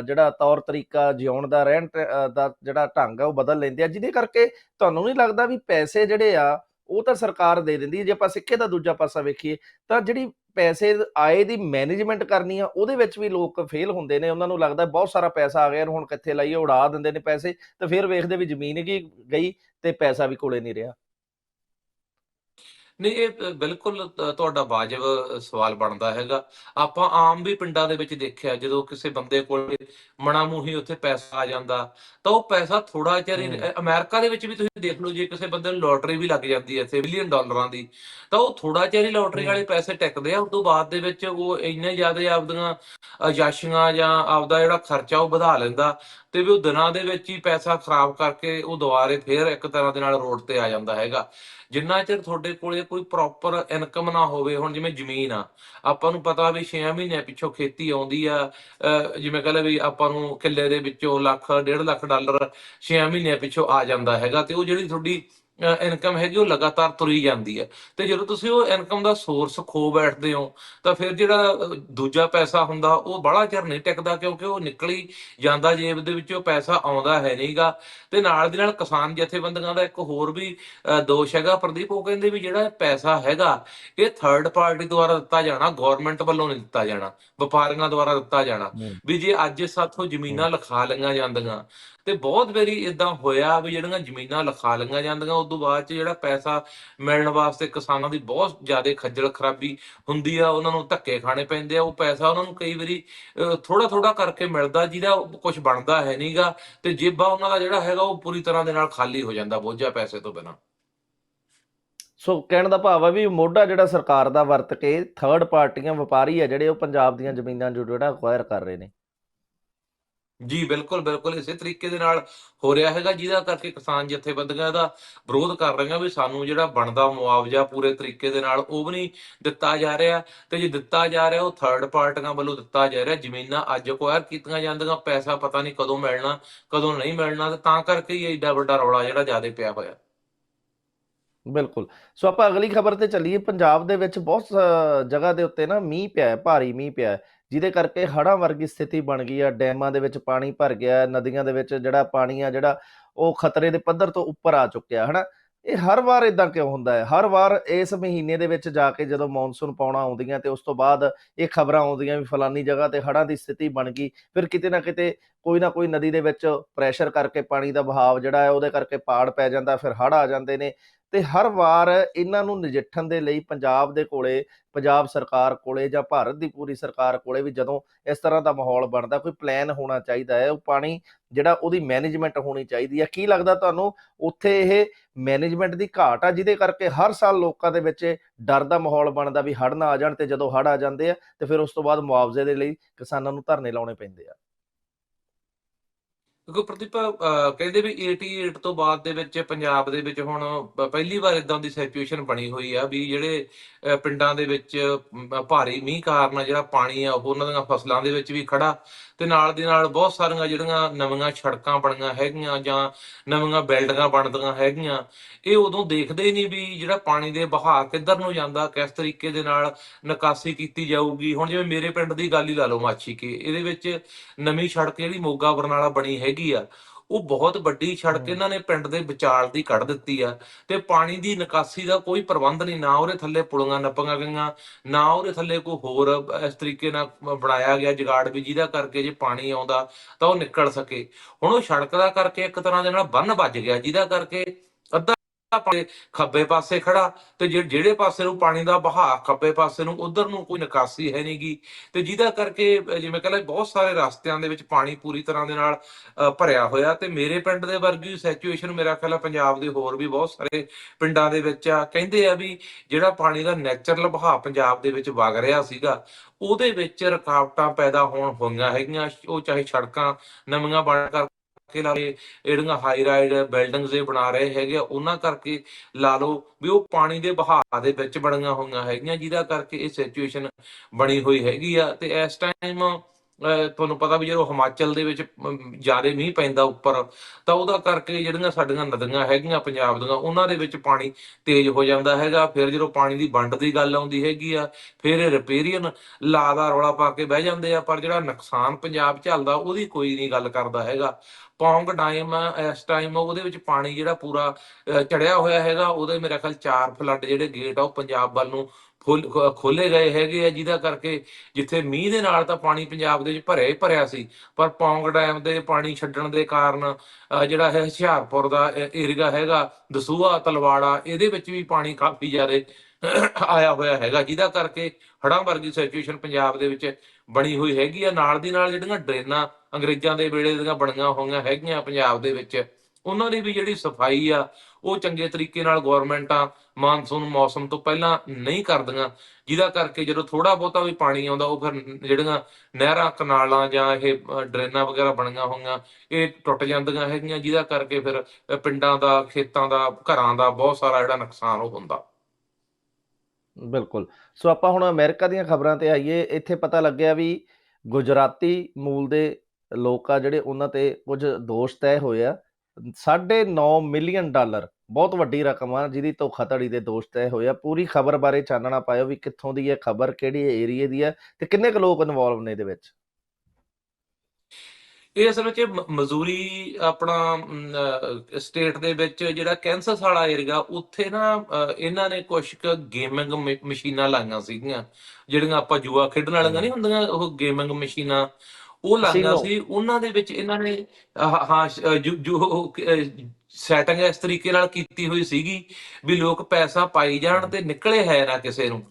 ਜਿਹੜਾ ਤੌਰ ਤਰੀਕਾ ਜਿਉਣ ਦਾ, ਰਹਿਣ ਟ- ਦਾ ਜਿਹੜਾ ਢੰਗ ਆ ਉਹ ਬਦਲ ਲੈਂਦੇ ਆ, ਜਿਹਦੇ ਕਰਕੇ ਤੁਹਾਨੂੰ ਨਹੀਂ ਲੱਗਦਾ ਵੀ ਪੈਸੇ ਜਿਹੜੇ ਆ ਉਹ ਤਾਂ ਸਰਕਾਰ ਦੇ ਦਿੰਦੀ ਜੇ ਆਪਾਂ ਸਿੱਕੇ ਦਾ ਦੂਜਾ ਪਾਸਾ ਵੇਖੀਏ ਤਾਂ ਜਿਹੜੀ ਪੈਸੇ ਆਏ ਦੀ ਮੈਨੇਜਮੈਂਟ ਕਰਨੀ ਆ, ਉਹਦੇ ਵਿੱਚ ਵੀ ਲੋਕ ਫੇਲ ਹੁੰਦੇ ਨੇ, ਉਹਨਾਂ ਨੂੰ ਲੱਗਦਾ ਬਹੁਤ ਸਾਰਾ ਪੈਸਾ ਆ ਗਿਆ, ਹੁਣ ਕਿੱਥੇ ਲਾਈਏ, ਉਡਾ ਦਿੰਦੇ ਨੇ ਪੈਸੇ, ਤੇ ਫਿਰ ਵੇਖਦੇ ਵੀ ਜ਼ਮੀਨ ਕੀ ਗਈ ਤੇ ਪੈਸਾ ਵੀ ਕੋਲੇ ਨਹੀਂ ਰਿਹਾ। ਨਹੀਂ ਇਹ ਬਿਲਕੁਲ ਤੁਹਾਡਾ ਵਾਜਬ ਸਵਾਲ ਬਣਦਾ ਹੈਗਾ। ਆਪਾਂ ਆਮ ਵੀ ਪਿੰਡਾਂ ਦੇ ਵਿੱਚ ਦੇਖਿਆ ਜਦੋਂ ਕਿਸੇ ਬੰਦੇ ਕੋਲ ਮਣਾ ਮੂੰਹੀ ਉੱਥੇ ਪੈਸਾ ਆ ਜਾਂਦਾ ਤਾਂ ਉਹ ਪੈਸਾ ਥੋੜਾ ਚਿਰ ਅਮਰੀਕਾ ਦੇ ਵਿੱਚ ਵੀ ਤੁਸੀਂ ਦੇਖ ਲਓ ਜੇ ਕਿਸੇ ਬੰਦੇ ਨੂੰ ਲੋਟਰੀ ਵੀ ਲੱਗ ਜਾਂਦੀ ਹੈ ਇੱਥੇ ਬਿਲੀਅਨ ਡਾਲਰਾਂ ਦੀ ਤਾਂ ਉਹ ਥੋੜਾ ਚਿਰ ਹੀ ਲੋਟਰੀ। ਵਾਲੇ ਪੈਸੇ ਟਿਕਦੇ ਆ ਉਸ ਤੋਂ ਬਾਅਦ ਦੇ ਵਿੱਚ ਉਹ ਇੰਨੇ ਜ਼ਿਆਦਾ ਆਪਦੀਆਂ ਅਯਾਸ਼ੀਆਂ ਜਾਂ ਆਪਦਾ ਜਿਹੜਾ ਖਰਚਾ ਉਹ ਵਧਾ ਲੈਂਦਾ। ਤੇ ਵੀ ਉਹ ਦਿਨਾਂ ਦੇ ਵਿੱਚ ਹੀ ਪੈਸਾ ਖਰਾਬ ਕਰਕੇ ਉਹ ਦੁਬਾਰੇ ਫੇਰ ਇੱਕ ਤਰ੍ਹਾਂ ਦੇ ਨਾਲ ਰੋਡ ਤੇ ਆ ਜਾਂਦਾ ਹੈਗਾ। ਜਿੰਨਾ ਚਿਰ ਤੁਹਾਡੇ ਕੋਲੇ ਕੋਈ ਪ੍ਰੋਪਰ ਇਨਕਮ ਨਾ ਹੋਵੇ, ਹੁਣ ਜਿਵੇਂ ਜ਼ਮੀਨ ਆ, ਆਪਾਂ ਨੂੰ ਪਤਾ ਵੀ 6 ਮਹੀਨਿਆਂ ਪਿੱਛੋਂ ਖੇਤੀ ਆਉਂਦੀ ਆ, ਅਹ ਜਿਵੇਂ ਕਹਿੰਦੇ ਵੀ ਆਪਾਂ ਨੂੰ ਕਿੱਲੇ ਦੇ ਵਿੱਚੋਂ ਲੱਖ, ਡੇਢ ਲੱਖ ਡਾਲਰ 6 ਮਹੀਨਿਆਂ ਪਿੱਛੋਂ ਆ ਜਾਂਦਾ ਹੈਗਾ ਤੇ ਉਹ ਜਿਹੜੀ ਤੁਹਾਡੀ ਇਨਕਮ ਹੈਗੀ ਉਹ ਲਗਾਤਾਰ ਤੁਰੀ ਜਾਂਦੀ ਹੈ। ਤੇ ਜਦੋਂ ਤੁਸੀਂ ਉਹ ਇਨਕਮ ਦਾ ਸੋਰਸ ਖੋ ਬੈਠਦੇ ਹੋ ਤਾਂ ਫਿਰ ਜਿਹੜਾ ਦੂਜਾ ਪੈਸਾ ਹੁੰਦਾ ਉਹ ਬੜਾ ਚਿਰ ਨਹੀਂ ਟਿਕਦਾ ਕਿਉਂਕਿ ਉਹ ਨਿਕਲੀ ਜਾਂਦਾ ਜੇਬ ਦੇ ਵਿੱਚੋਂ ਪੈਸਾ ਆਉਂਦਾ ਹੈ ਨਹੀਂਗਾ। ਤੇ ਨਾਲ ਦੀ ਨਾਲ ਕਿਸਾਨ ਜਥੇਬੰਦੀਆਂ ਦਾ ਇੱਕ ਹੋਰ ਵੀ ਦੋਸ਼ ਹੈਗਾ। ਪ੍ਰਦੀਪ ਉਹ ਕਹਿੰਦੇ ਵੀ ਜਿਹੜਾ ਪੈਸਾ ਹੈਗਾ ਇਹ ਥਰਡ ਪਾਰਟੀ ਦੁਆਰਾ ਦਿੱਤਾ ਜਾਣਾ ਗਵਰਨਮੈਂਟ ਵੱਲੋਂ ਨਹੀਂ ਦਿੱਤਾ ਜਾਣਾ ਵਪਾਰੀਆਂ ਦੁਆਰਾ ਦਿੱਤਾ ਜਾਣਾ। ਵੀ ਜੇ ਅੱਜ ਸਾਥੋਂ ਜ਼ਮੀਨਾਂ ਲਿਖਾ ਲਈਆਂ ਜਾਂਦੀਆਂ ਤੇ ਬਹੁਤ ਵਾਰੀ ਇਦਾਂ ਹੋਇਆ ਵੀ ਜਿਹੜੀਆਂ ਜ਼ਮੀਨਾਂ ਲਿਖਾ ਲਈਆਂ ਜਾਂਦੀਆਂ ਉਸ ਤੋਂ ਬਾਅਦ ਚ ਜਿਹੜਾ ਪੈਸਾ ਮਿਲਣ ਵਾਸਤੇ ਕਿਸਾਨਾਂ ਦੀ ਬਹੁਤ ਜ਼ਿਆਦਾ ਖੱਜਲ ਖਰਾਬੀ ਹੁੰਦੀ ਆ, ਉਹਨਾਂ ਨੂੰ ਧੱਕੇ ਖਾਣੇ ਪੈਂਦੇ ਆ, ਉਹ ਪੈਸਾ ਉਹਨਾਂ ਨੂੰ ਕਈ ਵਾਰੀ ਥੋੜਾ ਥੋੜਾ ਕਰਕੇ ਮਿਲਦਾ ਜਿਹਦਾ ਕੁਝ ਬਣਦਾ ਹੈ ਨਹੀਂਗਾ ਤੇ ਜੇਬਾਂ ਉਹਨਾਂ ਦਾ ਜਿਹੜਾ ਹੈਗਾ ਉਹ ਪੂਰੀ ਤਰ੍ਹਾਂ ਦੇ ਨਾਲ ਖਾਲੀ ਹੋ ਜਾਂਦਾ ਬੋਝਾ ਪੈਸੇ ਤੋਂ ਬਿਨਾਂ। ਸੋ ਕਹਿਣ ਦਾ ਭਾਵ ਆ ਵੀ ਮੋਢਾ ਜਿਹੜਾ ਸਰਕਾਰ ਦਾ ਵਰਤ ਕੇ ਥਰਡ ਪਾਰਟੀਆਂ, ਵਪਾਰੀ ਆ ਜਿਹੜੇ, ਉਹ ਪੰਜਾਬ ਦੀਆਂ ਜ਼ਮੀਨਾਂ ਜਿਹੜਾ ਅਕਵਾਇਰ ਕਰ ਰਹੇ ਨੇ। ਜੀ, ਬਿਲਕੁਲ ਬਿਲਕੁਲ, ਇਸੇ ਤਰੀਕੇ ਦੇ ਨਾਲ ਹੋ ਰਿਹਾ ਹੈਗਾ, ਜਿਹਦਾ ਕਰਕੇ ਕਿਸਾਨ ਜਥੇਬੰਦੀਆਂ ਦਾ ਵਿਰੋਧ ਕਰ ਰਹੀਆਂ ਵੀ ਸਾਨੂੰ ਜਿਹੜਾ ਬਣਦਾ ਮੁਆਵਜ਼ਾ ਪੂਰੇ ਤਰੀਕੇ ਦੇ ਨਾਲ ਉਹ ਵੀ ਨਹੀਂ ਦਿੱਤਾ ਜਾ ਰਿਹਾ ਤੇ ਜੇ ਦਿੱਤਾ ਜਾ ਰਿਹਾ, ਉਹ ਥਰਡ ਪਾਰਟੀਆਂ ਵੱਲੋਂ ਦਿੱਤਾ ਜਾ ਰਿਹਾ, ਜ਼ਮੀਨਾਂ ਅੱਜ ਅਕਵਾਇਰ ਕੀਤੀਆਂ ਜਾਂਦੀਆਂ, ਪੈਸਾ ਪਤਾ ਨਹੀਂ ਕਦੋਂ ਮਿਲਣਾ, ਕਦੋਂ ਨਹੀਂ ਮਿਲਣਾ ਤਾਂ ਕਰਕੇ ਹੀ ਐਡਾ ਵੱਡਾ ਰੌਲਾ ਜਿਹੜਾ ਜ਼ਿਆਦਾ ਪਿਆ ਹੋਇਆ। ਬਿਲਕੁਲ। ਸੋ ਆਪਾਂ ਅਗਲੀ ਖਬਰ ਤੇ ਚੱਲੀਏ। ਪੰਜਾਬ ਦੇ ਵਿੱਚ ਬਹੁਤ ਸ- ਜਗ੍ਹਾ ਦੇ ਉੱਤੇ ਨਾ ਮੀਂਹ ਪਿਆ ਹੈ, ਭਾਰੀ ਮੀਂਹ ਪਿਆ ਹੈ, ਜਿਹਦੇ ਕਰਕੇ ਹੜ੍ਹਾਂ ਵਰਗੀ ਸਥਿਤੀ ਬਣ ਗਈ ਆ। ਡੈਮਾਂ ਦੇ ਵਿੱਚ ਪਾਣੀ ਭਰ ਗਿਆ ਨਦੀਆਂ ਦੇ ਵਿੱਚ ਜਿਹੜਾ ਪਾਣੀ ਆ, ਜਿਹੜਾ ਉਹ ਖਤਰੇ ਦੇ ਪੱਧਰ ਤੋਂ ਉੱਪਰ ਆ ਚੁੱਕਿਆ ਹਨਾ? ਇਹ ਹਰ ਵਾਰ ਇਦਾਂ ਕਿਉਂ ਹੁੰਦਾ ਹੈ? ਹਰ ਵਾਰ ਇਸ ਮਹੀਨੇ ਦੇ ਵਿੱਚ ਜਾ ਕੇ ਜਦੋਂ ਮੌਨਸੂਨ ਪਾਉਣਾ ਆਉਂਦੀਆਂ ਤੇ ਉਸ ਤੋਂ ਬਾਅਦ ਇਹ ਖਬਰਾਂ ਆਉਂਦੀਆਂ ਵੀ ਫਲਾਨੀ ਜਗ੍ਹਾ ਤੇ ਹੜ੍ਹਾਂ ਦੀ ਸਥਿਤੀ ਬਣ ਗਈ, ਫਿਰ ਕਿਤੇ ਨਾ ਕਿਤੇ ਕੋਈ ਨਾ ਕੋਈ ਨਦੀ ਦੇ ਵਿੱਚ ਪ੍ਰੈਸ਼ਰ ਕਰਕੇ ਪਾਣੀ ਦਾ ਵਹਾਅ ਜਿਹੜਾ ਹੈ ਉਹਦੇ ਕਰਕੇ ਪਾੜ ਪੈ ਜਾਂਦਾ, ਫਿਰ ਹੜ੍ਹ ਆ ਜਾਂਦੇ ਨੇ ਤੇ ਹਰ ਵਾਰ ਇਹਨਾਂ ਨੂੰ ਨਜਿੱਠਣ ਦੇ ਲਈ ਪੰਜਾਬ ਦੇ ਕੋਲੇ, ਪੰਜਾਬ ਸਰਕਾਰ ਕੋਲੇ ਜਾਂ ਭਾਰਤ ਦੀ ਪੂਰੀ ਸਰਕਾਰ ਕੋਲੇ ਵੀ ਜਦੋਂ ਇਸ ਤਰ੍ਹਾਂ ਦਾ ਮਾਹੌਲ ਬਣਦਾ, ਕੋਈ ਪਲਾਨ ਹੋਣਾ ਚਾਹੀਦਾ ਹੈ, ਉਹ ਪਾਣੀ ਜਿਹੜਾ ਉਹਦੀ ਮੈਨੇਜਮੈਂਟ ਹੋਣੀ ਚਾਹੀਦੀ ਹੈ। ਕੀ ਲੱਗਦਾ ਤੁਹਾਨੂੰ? ਉੱਥੇ ਇਹ ਮੈਨੇਜਮੈਂਟ ਦੀ ਘਾਟ ਆ ਜਿਹਦੇ ਕਰਕੇ ਹਰ ਸਾਲ ਲੋਕਾਂ ਦੇ ਵਿੱਚ ਡਰ ਦਾ ਮਾਹੌਲ ਬਣਦਾ ਵੀ ਹੜ੍ਹ ਨਾ ਆ ਜਾਣ ਤੇ ਜਦੋਂ ਹੜ੍ਹ ਆ ਜਾਂਦੇ ਆ ਤੇ ਫਿਰ ਉਸ ਤੋਂ ਬਾਅਦ ਮੁਆਵਜ਼ੇ ਦੇ ਲਈ ਕਿਸਾਨਾਂ ਨੂੰ ਧਰਨੇ ਲਾਉਣੇ ਪੈਂਦੇ ਆ। ਕਿਉਂਕਿ ਪ੍ਰਦੀਪ ਅਹ, ਕਹਿੰਦੇ ਵੀ 88 ਤੋਂ ਬਾਅਦ ਦੇ ਵਿੱਚ ਪੰਜਾਬ ਦੇ ਵਿੱਚ ਹੁਣ ਪਹਿਲੀ ਵਾਰ ਇਦਾਂ ਦੀ ਸਿਚੁਏਸ਼ਨ ਬਣੀ ਹੋਈ ਆ ਵੀ ਜਿਹੜੇ ਪਿੰਡਾਂ ਦੇ ਵਿੱਚ ਭਾਰੀ ਮੀਂਹ ਕਾਰਨ ਜਿਹੜਾ ਪਾਣੀ ਆ ਉਹ ਉਹਨਾਂ ਦੀਆਂ ਫਸਲਾਂ ਦੇ ਵਿੱਚ ਵੀ ਖੜਾ। ਤੇ ਨਾਲ ਦੀ ਨਾਲ ਬਹੁਤ ਸਾਰੀਆਂ ਜਿਹੜੀਆਂ ਨਵੀਆਂ ਸੜਕਾਂ ਬਣੀਆਂ ਹੈਗੀਆਂ ਜਾਂ ਨਵੀਆਂ ਬਿਲਡਿੰਗਾਂ ਬਣਦੀਆਂ ਹੈਗੀਆਂ, ਇਹ ਉਦੋਂ ਦੇਖਦੇ ਹੀ ਨਹੀਂ ਵੀ ਜਿਹੜਾ ਪਾਣੀ ਦੇ ਬਹਾਅ ਕਿੱਧਰ ਨੂੰ ਜਾਂਦਾ, ਕਿਸ ਤਰੀਕੇ ਦੇ ਨਾਲ ਨਿਕਾਸੀ ਕੀਤੀ ਜਾਊਗੀ। ਹੁਣ ਜਿਵੇਂ ਮੇਰੇ ਪਿੰਡ ਦੀ ਗੱਲ ਹੀ ਲਾ ਲਓ ਮਾਛੀ ਕੇ, ਇਹਦੇ ਵਿੱਚ ਨਵੀਂ ਸੜਕ ਜਿਹੜੀ ਮੋਗਾ ਬਰਨਾਲਾ ਬਣੀ ਹੈਗੀ ਆ ਉਹ ਬਹੁਤ ਵੱਡੀ ਸੜਕ। ਇਹਨਾਂ ਨੇ ਪਿੰਡ ਦੇ ਵਿਚਾਲ ਦੀ ਕੱਢ ਦਿੱਤੀ ਆ ਤੇ ਪਾਣੀ ਦੀ ਨਿਕਾਸੀ ਦਾ ਕੋਈ ਪ੍ਰਬੰਧ ਨਹੀਂ ਨਾ ਉਹਦੇ ਥੱਲੇ ਪੁਲੀਆਂ ਨੱਪੀਆਂ ਗਈਆਂ ਨਾ ਉਹਦੇ ਥੱਲੇ ਕੋਈ ਹੋਰ ਇਸ ਤਰੀਕੇ ਨਾਲ ਬਣਾਇਆ ਗਿਆ ਜੁਗਾੜ ਵੀ ਜਿਹਦਾ ਕਰਕੇ ਜੇ ਪਾਣੀ ਆਉਂਦਾ ਤਾਂ ਉਹ ਨਿਕਲ ਸਕੇ ਹੁਣ ਉਹ ਸੜਕ ਦਾ ਕਰਕੇ ਇੱਕ ਤਰ੍ਹਾਂ ਦੇ ਨਾਲ ਬੰਨ ਵੱਜ ਗਿਆ ਜਿਹਦਾ ਕਰਕੇ ਅੱਧਾ ਪਾਣੀ ਖੱਬੇ ਪਾਸੇ ਖੜਾ ਤੇ ਜਿਹੜੇ ਪਾਸੇ ਨੂੰ ਪਾਣੀ ਦਾ ਵਹਾਅ ਖੱਬੇ ਪਾਸੇ ਨੂੰ, ਉਧਰ ਨੂੰ ਕੋਈ ਨਿਕਾਸੀ ਹੈ ਨਹੀਂਗੀ ਤੇ ਜਿਹਦਾ ਕਰਕੇ ਜਿਵੇਂ ਕਹਿੰਦਾ ਬਹੁਤ ਸਾਰੇ ਰਸਤਿਆਂ ਦੇ ਵਿੱਚ ਪਾਣੀ ਪੂਰੀ ਤਰ੍ਹਾਂ ਦੇ ਨਾਲ ਭਰਿਆ ਹੋਇਆ। ਤੇ ਮੇਰੇ ਪਿੰਡ ਦੇ ਵਰਗੀ ਸਿਚੁਏਸ਼ਨ ਮੇਰਾ ਖਿਆਲ ਪੰਜਾਬ ਦੇ ਹੋਰ ਵੀ ਬਹੁਤ ਸਾਰੇ ਪਿੰਡਾਂ ਦੇ ਵਿੱਚ ਆ। ਕਹਿੰਦੇ ਆ ਵੀ ਜਿਹੜਾ ਪਾਣੀ ਦਾ ਨੈਚੁਰਲ ਵਹਾਅ ਪੰਜਾਬ ਦੇ ਵਿੱਚ ਵਗ ਰਿਹਾ ਸੀਗਾ, ਉਹਦੇ ਵਿੱਚ ਰੁਕਾਵਟਾਂ ਪੈਦਾ ਹੋਣ ਹੋਈਆਂ ਹੈਗੀਆਂ। ਉਹ ਚਾਹੇ ਸੜਕਾਂ ਨਵੀਆਂ ਬਣ ਕਰ ਕਰਕੇ ਲਾ ਲਏ ਜਿਹੜੀਆਂ ਹਾਈ ਰਾਈਡ ਬਿਲਡਿੰਗਸ ਇਹ ਬਣਾ ਰਹੇ ਹੈਗੇ ਆ, ਉਹਨਾਂ ਕਰਕੇ ਲਾ ਲਓ ਵੀ ਉਹ ਪਾਣੀ ਦੇ ਵਹਾਅ ਦੇ ਵਿੱਚ ਬਣੀਆਂ ਹੋਈਆਂ ਹੈਗੀਆਂ ਜਿਹਦਾ ਕਰਕੇ ਇਹ ਸਿਚੁਏਸ਼ਨ ਬਣੀ ਹੋਈ ਹੈਗੀ ਆ। ਤੇ ਇਸ ਟਾਈਮ ਤੁਹਾਨੂੰ ਪਤਾ ਵੀ ਜਦੋਂ ਹਿਮਾਚਲ ਦੇ ਵਿੱਚ ਜ਼ਿਆਦਾ ਮੀਂਹ ਪੈਂਦਾ ਉੱਪਰ ਤਾਂ ਉਹਦਾ ਕਰਕੇ ਜਿਹੜੀਆਂ ਸਾਡੀਆਂ ਨਦੀਆਂ ਹੈਗੀਆਂ ਪੰਜਾਬ ਦੀਆਂ ਉਹਨਾਂ ਦੇ ਵਿੱਚ ਪਾਣੀ ਤੇਜ਼ ਹੋ ਜਾਂਦਾ ਹੈਗਾ। ਫਿਰ ਜਦੋਂ ਪਾਣੀ ਦੀ ਵੰਡ ਦੀ ਗੱਲ ਆਉਂਦੀ ਹੈਗੀ ਆ ਫਿਰ ਇਹ ਰਿਪੇਰੀਅਨ ਲਾ ਦਾ ਰੌਲਾ ਪਾ ਕੇ ਬਹਿ ਜਾਂਦੇ ਆ ਪਰ ਜਿਹੜਾ ਨੁਕਸਾਨ ਪੰਜਾਬ ਝੱਲਦਾ ਉਹਦੀ ਕੋਈ ਨਹੀਂ ਗੱਲ ਕਰਦਾ ਹੈਗਾ। ਪੌਂਗ ਡਾਈਮ ਇਸ ਟਾਈਮ ਉਹਦੇ ਵਿੱਚ ਪਾਣੀ ਜਿਹੜਾ ਪੂਰਾ ਚੜਿਆ ਹੋਇਆ ਹੈਗਾ, ਉਹਦੇ ਮੇਰੇ ਖਿਆਲ ਚਾਰ ਫਲੱਡ ਜਿਹੜੇ ਗੇਟ ਆ ਉਹ ਪੰਜਾਬ ਵੱਲ ਨੂੰ ਖੋਲੇ ਗਏ ਹੈਗੇ ਆ, ਜਿਹਦਾ ਕਰਕੇ ਜਿੱਥੇ ਮੀਂਹ ਦੇ ਨਾਲ ਤਾਂ ਪਾਣੀ ਪੰਜਾਬ ਦੇ ਵਿੱਚ ਭਰਿਆ ਹੀ ਭਰਿਆ ਸੀ। ਪਰ ਪੌਂਗ ਡੈਮ ਦੇ ਪਾਣੀ ਛੱਡਣ ਦੇ ਕਾਰਨ ਜਿਹੜਾ ਹੈ ਹੁਸ਼ਿਆਰਪੁਰ ਦਾ ਏਰੀਆ ਹੈਗਾ, ਦਸੂਹਾ, ਤਲਵਾੜਾ, ਇਹਦੇ ਵਿੱਚ ਵੀ ਪਾਣੀ ਕਾਫੀ ਜ਼ਿਆਦਾ, ਆਇਆ ਹੋਇਆ ਹੈਗਾ, ਜਿਹਦਾ ਕਰਕੇ ਹੜ੍ਹਾਂ ਵਰਗੀ ਸਿਚੁਏਸ਼ਨ ਪੰਜਾਬ ਦੇ ਵਿੱਚ ਬਣੀ ਹੋਈ ਹੈਗੀ ਆ। ਨਾਲ ਦੀ ਨਾਲ ਜਿਹੜੀਆਂ ਡਰੇਨਾਂ ਅੰਗਰੇਜ਼ਾਂ ਦੇ ਵੇਲੇ ਦੀਆਂ ਬਣੀਆਂ ਹੋਈਆਂ ਹੈਗੀਆਂ ਪੰਜਾਬ ਦੇ ਵਿੱਚ। ਉਹਨਾਂ ਦੀ ਵੀ ਜਿਹੜੀ ਸਫ਼ਾਈ ਆ, ਉਹ ਚੰਗੇ ਤਰੀਕੇ ਨਾਲ ਗਵਰਨਮੈਂਟਾਂ ਮਾਨਸੂਨ ਮੌਸਮ ਤੋਂ ਪਹਿਲਾਂ ਨਹੀਂ ਕਰਦੀਆਂ। ਜਿਹਦਾ ਕਰਕੇ ਜਦੋਂ ਥੋੜਾ ਬਹੁਤਾ ਵੀ ਪਾਣੀ ਆਉਂਦਾ, ਉਹ ਫਿਰ ਜਿਹੜੀਆਂ ਨਹਿਰਾਂ, ਕਨਾਲਾਂ ਜਾਂ ਇਹ ਡਰੇਨਾਂ ਵਗੈਰਾ ਬਣੀਆਂ ਹੋਈਆਂ, ਇਹ ਟੁੱਟ ਜਾਂਦੀਆਂ ਹੈਗੀਆਂ। ਜਿਹਦਾ ਕਰਕੇ ਫਿਰ ਪਿੰਡਾਂ ਦਾ, ਖੇਤਾਂ ਦਾ, ਘਰਾਂ ਦਾ ਬਹੁਤ ਸਾਰਾ ਜਿਹੜਾ ਨੁਕਸਾਨ ਉਹ ਹੁੰਦਾ। ਬਿਲਕੁਲ। ਸੋ ਆਪਾਂ ਹੁਣ ਅਮਰੀਕਾ ਦੀਆਂ ਖਬਰਾਂ ਤੇ ਆਈਏ। ਇੱਥੇ ਪਤਾ ਲੱਗਿਆ ਵੀ ਗੁਜਰਾਤੀ ਮੂਲ ਦੇ ਲੋਕ ਆ ਜਿਹੜੇ ਉਹਨਾਂ ਤੇ ਕੁਝ ਦੋਸ਼ ਤੈਅ ਹੋਏ ਆ 9.5 ਮਿਲੀਅਨ ਡਾਲਰ ਬਹੁਤ ਵੱਡੀ ਰਕਮ ਆ ਜਿਹਦੀ ਧੋਖਾਧੜੀ ਦੇ ਦੋਸ਼ ਤੈਅ ਹੋਏ ਆ। ਪੂਰੀ ਖਬਰ ਬਾਰੇ ਚਾਨਣਾ ਪਾਇਓ ਵੀ ਕਿੱਥੋਂ ਦੀ ਹੈ ਖਬਰ ਕਿਹੜੀ ਏਰੀਏ ਦੀ ਹੈ ਤੇ ਕਿੰਨੇ ਕੁ ਲੋਕ ਇਨਵੋਲਵ ਨੇ ਇਹਦੇ ਵਿੱਚ? ਇਹ ਅਸਲ ਵਿੱਚ ਮਜ਼ੂਰੀ ਆਪਣਾ ਸਟੇਟ ਦੇ ਵਿੱਚ ਜਿਹੜਾ ਕੈਂਸਸ ਵਾਲਾ ਏਰੀਆ ਉੱਥੇ ਨਾ ਇਹਨਾਂ ਨੇ ਕੁਝ ਕੁ ਗੇਮਿੰਗ ਮਸ਼ੀਨਾਂ ਲਾਈਆਂ ਸੀਗੀਆਂ। ਜਿਹੜੀਆਂ ਆਪਾਂ ਜੂਆ ਖੇਡਣ ਵਾਲੀਆਂ ਨਹੀਂ ਹੁੰਦੀਆਂ ਉਹ ਗੇਮਿੰਗ ਮਸ਼ੀਨਾਂ। ਉਹ ਕਸੀਨੋ ਸੀ ਉਹਨਾਂ ਦੇ ਵਿੱਚ ਇਹਨਾਂ ਨੇ ਹਾਂ ਜੋ ਸੈਟਿੰਗ ਇਸ ਤਰੀਕੇ ਨਾਲ ਕੀਤੀ ਹੋਈ ਸੀਗੀ ਵੀ ਲੋਕ ਪੈਸਾ ਪਾਈ ਜਾਣ ਤੇ ਨਿਕਲੇ ਹੈ ਨਾ ਕਿਸੇ ਨੂੰ।